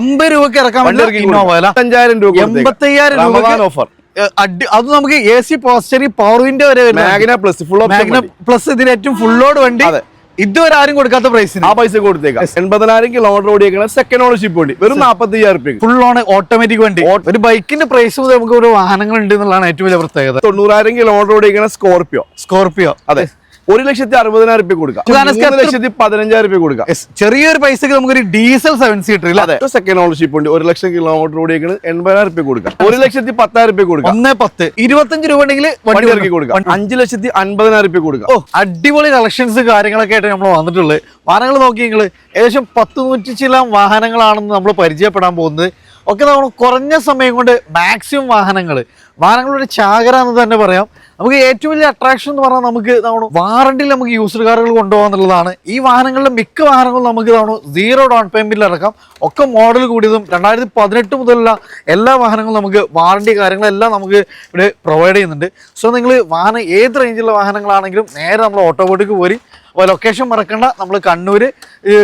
അമ്പത് രൂപക്ക് ഇറക്കാൻ അഞ്ചായിരം രൂപ എൺപത്തയ്യായിരം രൂപ ഓഫർ. അത് നമുക്ക് A C power steering power window വരെ Magna plus full Magna plus ഇതിന് ഏറ്റവും ഫുള്ളോട് വണ്ടി. ഇതുവരെ ആരും കൊടുക്കാത്ത പ്രൈസിന് ആ പൈസ കൊടുത്തേക്കാം. എൺപതിനായിരം കിലോമീറ്റർ ഓടിയേക്കണ സെക്കൻഡ് ഓണർഷിപ്പ് വണ്ടി. വെറും നാപ്പത്തി അയ്യായിരം റുപ്യ ഫുൾ ഓൺ ഓട്ടോമാറ്റിക് വണ്ടി. ഒരു ബൈക്കിന്റെ പ്രൈസ് മുതൽ നമുക്ക് ഒരു വാഹനങ്ങൾ ഉണ്ട് എന്നുള്ളതാണ് ഏറ്റവും വലിയ പ്രത്യേകത. തൊണ്ണൂറായിരം കിലോമീറ്റർ ഓടിയേക്കണ സ്കോർപിയോ സ്കോർപിയോ അതെ. ഒരു ലക്ഷത്തി അറുപതിനായിരം രൂപ കൊടുക്കാം. ലക്ഷത്തി പതിനഞ്ചായിരം രൂപ കൊടുക്കാം. ചെറിയൊരു പൈസക്ക് നമുക്കൊരു ഡീസൽ സെവൻ സീറ്റർ ഇല്ല. അതെ സെക്കൻഡ് ഓണർഷിപ്പ് ഉണ്ട്. ഒരു ലക്ഷം കിലോമീറ്റർ ഓടിയേക്ക് എൺപതിനായിരം രൂപ കൊടുക്കാം. ഒരു ലക്ഷത്തി പത്തായിരം രൂപ കൊടുക്കാം. ഒന്ന് പത്ത് ഇരുപത്തഞ്ച് രൂപ ഉണ്ടെങ്കിൽ വണ്ടി വണ്ടി ഇറക്കി കൊടുക്കാം. അഞ്ച് ലക്ഷത്തി അൻപതിനായിരം രൂപ കൊടുക്കാം. ഓ അടിപൊളി കളക്ഷൻസ് കാര്യങ്ങളൊക്കെ ആയിട്ട് നമ്മൾ വന്നിട്ടുള്ളത്. വാഹനങ്ങൾ നോക്കി നിങ്ങൾ ഏകദേശം പത്ത് നൂറ്റി ചില വാഹനങ്ങളാണെന്ന് നമ്മൾ പരിചയപ്പെടാൻ പോകുന്നത്. ഒക്കെ നമ്മൾ കുറഞ്ഞ സമയം കൊണ്ട് മാക്സിമം വാഹനങ്ങൾ വാഹനങ്ങളുടെ ചാകര എന്ന് തന്നെ പറയാം. നമുക്ക് ഏറ്റവും വലിയ അട്രാക്ഷൻ എന്ന് പറഞ്ഞാൽ നമുക്ക് നമ്മൾ വാറണ്ടിയിൽ നമുക്ക് യൂസ്ഡ് കാറുകൾ കൊണ്ടുപോകാന്നുള്ളതാണ് ഈ വാഹനങ്ങളുടെ മിക്ക വാഹനങ്ങളും നമുക്ക് നമ്മൾ സീറോ ഡൗൺ പേയ്മെന്റിൽ ഇറക്കാം ഒക്കെ മോഡൽ കൂടിയതും രണ്ടായിരത്തി പതിനെട്ട് മുതലുള്ള എല്ലാ വാഹനങ്ങളും നമുക്ക് വാറണ്ടി കാര്യങ്ങളെല്ലാം നമുക്ക് ഇവിടെ പ്രൊവൈഡ് ചെയ്യുന്നുണ്ട്. സോ നിങ്ങൾ വാഹനം ഏത് റേഞ്ചിലുള്ള വാഹനങ്ങളാണെങ്കിലും നേരെ നമ്മൾ ഓട്ടോബോട്ടിക്ക് പോരി. അപ്പോൾ ലൊക്കേഷൻ മറക്കണ്ട. നമ്മൾ കണ്ണൂർ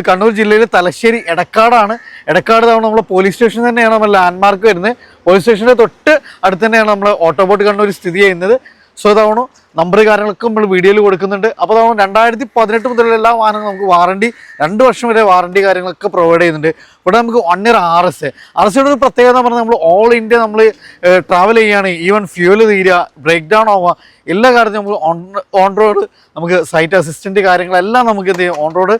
കണ്ണൂർ ജില്ലയിലെ തലശ്ശേരി എടക്കാടാണ്. എടക്കാട് തവണ നമ്മൾ പോലീസ് സ്റ്റേഷൻ തന്നെയാണ് നമ്മൾ ലാൻഡ്മാർക്ക് വരുന്നത്. പോലീസ് സ്റ്റേഷന്റെ തൊട്ട് അടുത്ത് തന്നെയാണ് നമ്മൾ ഓട്ടോബോട്ട് കണ്ണൂർ സ്ഥിതി ചെയ്യുന്നത്. സോ ഇതാവണം നമ്പർ കാര്യങ്ങളൊക്കെ നമ്മൾ വീഡിയോയിൽ കൊടുക്കുന്നുണ്ട്. അപ്പോൾ അതാവണം രണ്ടായിരത്തി പതിനെട്ട് മുതലുള്ള എല്ലാ വാഹനങ്ങളും നമുക്ക് വാറണ്ടി രണ്ട് വർഷം വരെ വാറണ്ടി കാര്യങ്ങളൊക്കെ പ്രൊവൈഡ് ചെയ്യുന്നുണ്ട്. ഇവിടെ നമുക്ക് one year R S R S ഒരു പ്രത്യേകത പറഞ്ഞാൽ നമ്മൾ ഓൾ ഇന്ത്യ നമ്മൾ ട്രാവൽ ചെയ്യുകയാണ് ഈവൻ ഫ്യൂവൽ തീരുക ബ്രേക്ക് ഡൗൺ ആവുക എല്ലാ കാര്യത്തിലും നമ്മൾ ഓൺ ഓൺ റോഡ് നമുക്ക് സൈറ്റ് അസിസ്റ്റന്റ് കാര്യങ്ങളെല്ലാം നമുക്ക് എന്ത് ഓൺ റോഡ്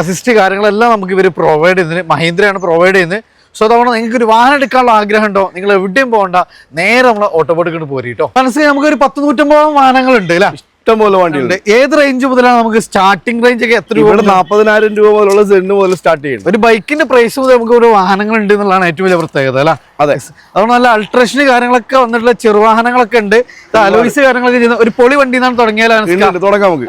അസിസ്റ്റ് കാര്യങ്ങളെല്ലാം നമുക്ക് ഇവർ പ്രൊവൈഡ് ചെയ്യുന്നത്. മഹീന്ദ്രയാണ് പ്രൊവൈഡ് ചെയ്യുന്നത്. സോ അതുകൊണ്ട് നിങ്ങൾക്ക് ഒരു വാഹനം എടുക്കാനുള്ള ആഗ്രഹം ഉണ്ടോ നിങ്ങൾ എവിടെയും പോകണ്ട. നേരെ നമ്മൾ ഓട്ടോബോട്ട് കൊണ്ട് പോരി കേട്ടോ മനസ്സിൽ നമുക്ക് ഒരു പത്ത് നൂറ്റമ്പതോളം വാഹനങ്ങളുണ്ട് അല്ലേ? ഇഷ്ടംപോലെ വണ്ടിയുണ്ട് ഏത് റേഞ്ച് മുതലാണ് നമുക്ക് സ്റ്റാർട്ടിംഗ് റേഞ്ച് ഒക്കെ എത്ര രൂപ ഇവിടെ നാപ്പതിനായിരം രൂപ പോലുള്ള സെന്റ് മുതൽ സ്റ്റാർട്ട് ചെയ്യുന്നത് ഒരു ബൈക്കിന്റെ പ്രൈസ് മുതൽ നമുക്ക് ഒരു വാഹനങ്ങൾ ഉണ്ട് എന്നുള്ളതാണ് ഏറ്റവും വലിയ പ്രത്യേകത അല്ല? അതെ. അതുകൊണ്ട് നല്ല അൾട്രേഷൻ കാര്യങ്ങളൊക്കെ വന്നിട്ടുള്ള ചെറുവാഹനങ്ങളൊക്കെ ഉണ്ട്. അലോയിസ് കാര്യങ്ങളൊക്കെ ചെയ്യുന്ന ഒരു പൊളി വണ്ടി എന്നാണ് തുടങ്ങിയാലാണ് തുടങ്ങാം നമുക്ക്.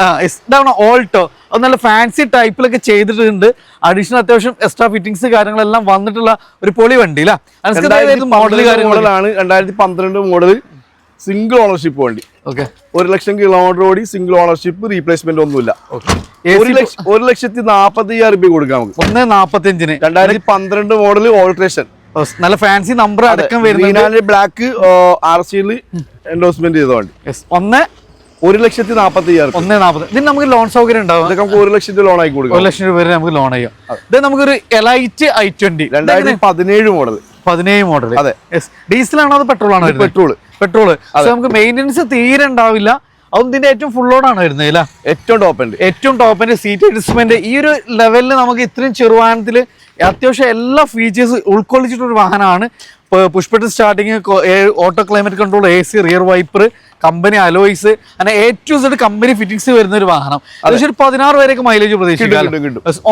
ഓൾട്ടോ അത് നല്ല ഫാൻസി ടൈപ്പിലൊക്കെ ചെയ്തിട്ടുണ്ട്. അഡീഷണൽ അത്യാവശ്യം എക്സ്ട്രാ ഫിറ്റിംഗ്സ് കാര്യങ്ങളെല്ലാം വന്നിട്ടുള്ള ഒരു പൊളി വണ്ടി അല്ലേ? മോഡൽ കാര്യങ്ങളാണ് രണ്ടായിരത്തി പന്ത്രണ്ട് മോഡൽ സിംഗിൾ ഓണർഷിപ്പ് വേണ്ടി. ഓക്കെ ഒരു ലക്ഷം കിലോമീറ്റർ ഓടി സിംഗിൾ ഓണർഷിപ്പ് റീപ്ലേസ്മെന്റ് ഒന്നുമില്ല. ഒരു ലക്ഷം ഒരു ലക്ഷത്തി നാപ്പത്തി അയ്യായിരം രൂപ കൊടുക്കാം നമുക്ക്. ഒന്ന് നാപ്പത്തഞ്ചിന് രണ്ടായിരത്തി പന്ത്രണ്ട് മോഡൽ ഓൾട്രേഷൻ നല്ല ഫാൻസി നമ്പർ അടക്കം വരുന്ന ബ്ലാക്ക് ആർ സിയിൽ എൻഡോസ്മെന്റ് ചെയ്ത വണ്ടി. ഒന്ന് ഒരു ലക്ഷത്തി നാപ്പത്തി അയ്യായിരം ഒന്ന് നാപ്പത്. ഇതിന് നമുക്ക് ലോൺ സൗകര്യം ഉണ്ടാവും. ഇതൊക്കെ നമുക്ക് ഒരു ലക്ഷത്തി ലോൺ ആയി കൊടുക്കും. ഒരു ലക്ഷം രൂപ വരെ നമുക്ക് ലോൺ ചെയ്യാം. ഇത് നമുക്കൊരു എലൈറ്റ് ഐ ട്വന്റി രണ്ടായിരത്തി പതിനേഴ് മോഡൽ പതിനേഴ് മോഡൽ അതെ. ഡീസൽ ആണോ അത് പെട്രോൾ ആണോ പെട്രോൾ പെട്രോൾ നമുക്ക് മെയിന്റനൻസ് തീരെ ഉണ്ടാവില്ല. അതും ഇതിന്റെ ഏറ്റവും ഫുൾ ആണ് വരുന്നത് അല്ല? ഏറ്റവും ടോപ്പ് ഉണ്ട് ഏറ്റവും ടോപ്പ് ടോപ്പിന്റെ സീറ്റ് അഡ്ജസ്റ്റ്മെന്റ് ഈ ഒരു ലെവലിൽ നമുക്ക് ഇത്രയും ചെറുവാഹനത്തിൽ അത്യാവശ്യം എല്ലാ ഫീച്ചേഴ്സ് ഉൾക്കൊള്ളിച്ചിട്ടൊരു വാഹനമാണ്. Push button starting auto climate control A C rear wiper company alloys അങ്ങനെ A to Z company fittings വരുന്ന ഒരു വാഹനം ഏകദേശം പതിനാറ് വരെയൊക്കെ മൈലേജ് പ്രതീക്ഷിക്കാം.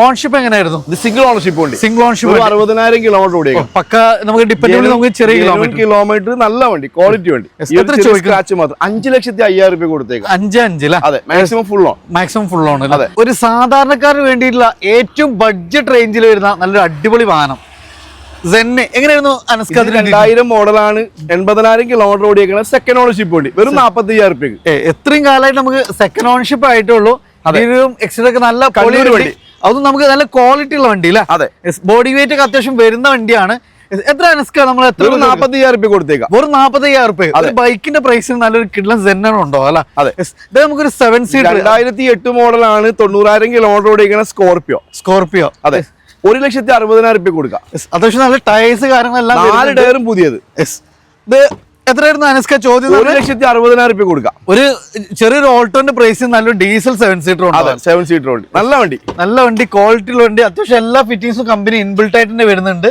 ഓൺഷിപ്പ് എങ്ങനെയായിരുന്നു? സിംഗിൾ ഓൺഷിപ്പ് ഉണ്ട് സിംഗിൾ ഓൺഷിപ്പ് അറുപതിനായിരം കിലോമീറ്റർ ഓടിയേക്കാം. പക്ക നമുക്ക് ഡിപ്പെൻഡ് നമുക്ക് ചെറിയ കിലോമീറ്റർ കിലോമീറ്റർ നല്ല വണ്ടി ക്വാളിറ്റി വണ്ടി. എത്ര സ്ക്രാച്ച് മാത്രം. അഞ്ച് ലക്ഷത്തി അയ്യായിരം രൂപ കൊടുത്തേക്ക്. അഞ്ച് അഞ്ച് അല്ലേ? അതെ maximum full on maximum full on അതെ. ഒരു സാധാരണക്കാരന് വേണ്ടിയിട്ടുള്ള ഏറ്റവും ബഡ്ജറ്റ് റേഞ്ചിൽ വരുന്ന നല്ലൊരു അടിപൊളി വാഹനം. സെന്നെ എങ്ങനെയായിരുന്നു അനസ്ക രണ്ടായിരം മോഡലാണ് എൺപതിനായിരം കിലോമീറ്റർ ഓടിയേക്കണ സെക്കൻഡ് ഓണർഷിപ്പ് വേണ്ടി. വെറും നാപ്പത്തി അയ്യായിരം രൂപയ്ക്ക് ഏ, എത്രയും കാലമായിട്ട് നമുക്ക് സെക്കൻഡ് ഓണർഷിപ്പ് ആയിട്ടുള്ളൂ. അതിലും എക്സിഡൊക്കെ നല്ല കണ്ണൂര് പൊളി വണ്ടി. അതും നമുക്ക് നല്ല ക്വാളിറ്റി ഉള്ള വണ്ടി അല്ലേ? അതെ. ബോഡി വെയിറ്റ് ഒക്കെ അത്യാവശ്യം വരുന്ന വണ്ടിയാണ്. എത്ര അനസ്ക നമ്മൾ എത്ര നാപ്പത്തി അയ്യായിരം രൂപ കൊടുത്തേക്കാം. വെറും നാപ്പത്തയ്യായിരം റുപ്യ അത്. ബൈക്കിന്റെ പ്രൈസിന് നല്ലൊരു കിഡ്ലൻ സെന്നാണ് ഉണ്ടോ അല്ല? അതെ. ഇത് നമുക്കൊരു സെവൻ സീറ്റ് രണ്ടായിരത്തി എട്ട് മോഡലാണ് തൊണ്ണൂറായിരം കിലോമീറ്റർ ഓടിക്കുന്ന സ്കോർപിയോ സ്കോർപിയോ അതെ. ഒരു ലക്ഷത്തി അറുപതിനായിരം രൂപ കൊടുക്കാം. അത്യാവശ്യം നല്ല ടയേഴ്സ് കാര്യങ്ങളെല്ലാം നാല് ടയറും പുതിയത്. എസ് ഇത് എത്രയായിരുന്നു അനസ്ക ചോദ്യം ഒരു? ലക്ഷത്തി അറുപതിനായിരം രൂപ കൊടുക്കാം. ഒരു ചെറിയൊരു ഓൾട്ടോന്റെ പ്രൈസ് നല്ലൊരു ഡീസൽ സെവൻ സീറ്റർ ഉണ്ട്. സെവൻ സീറ്റർ വണ്ടി നല്ല വണ്ടി. നല്ല വണ്ടി ക്വാളിറ്റി ഉള്ള വണ്ടി. അത്യാവശ്യം എല്ലാ ഫിറ്റിംഗ്സും കമ്പനി ഇൻബിൾട്ട് ആയിട്ട് തന്നെ വരുന്നുണ്ട്.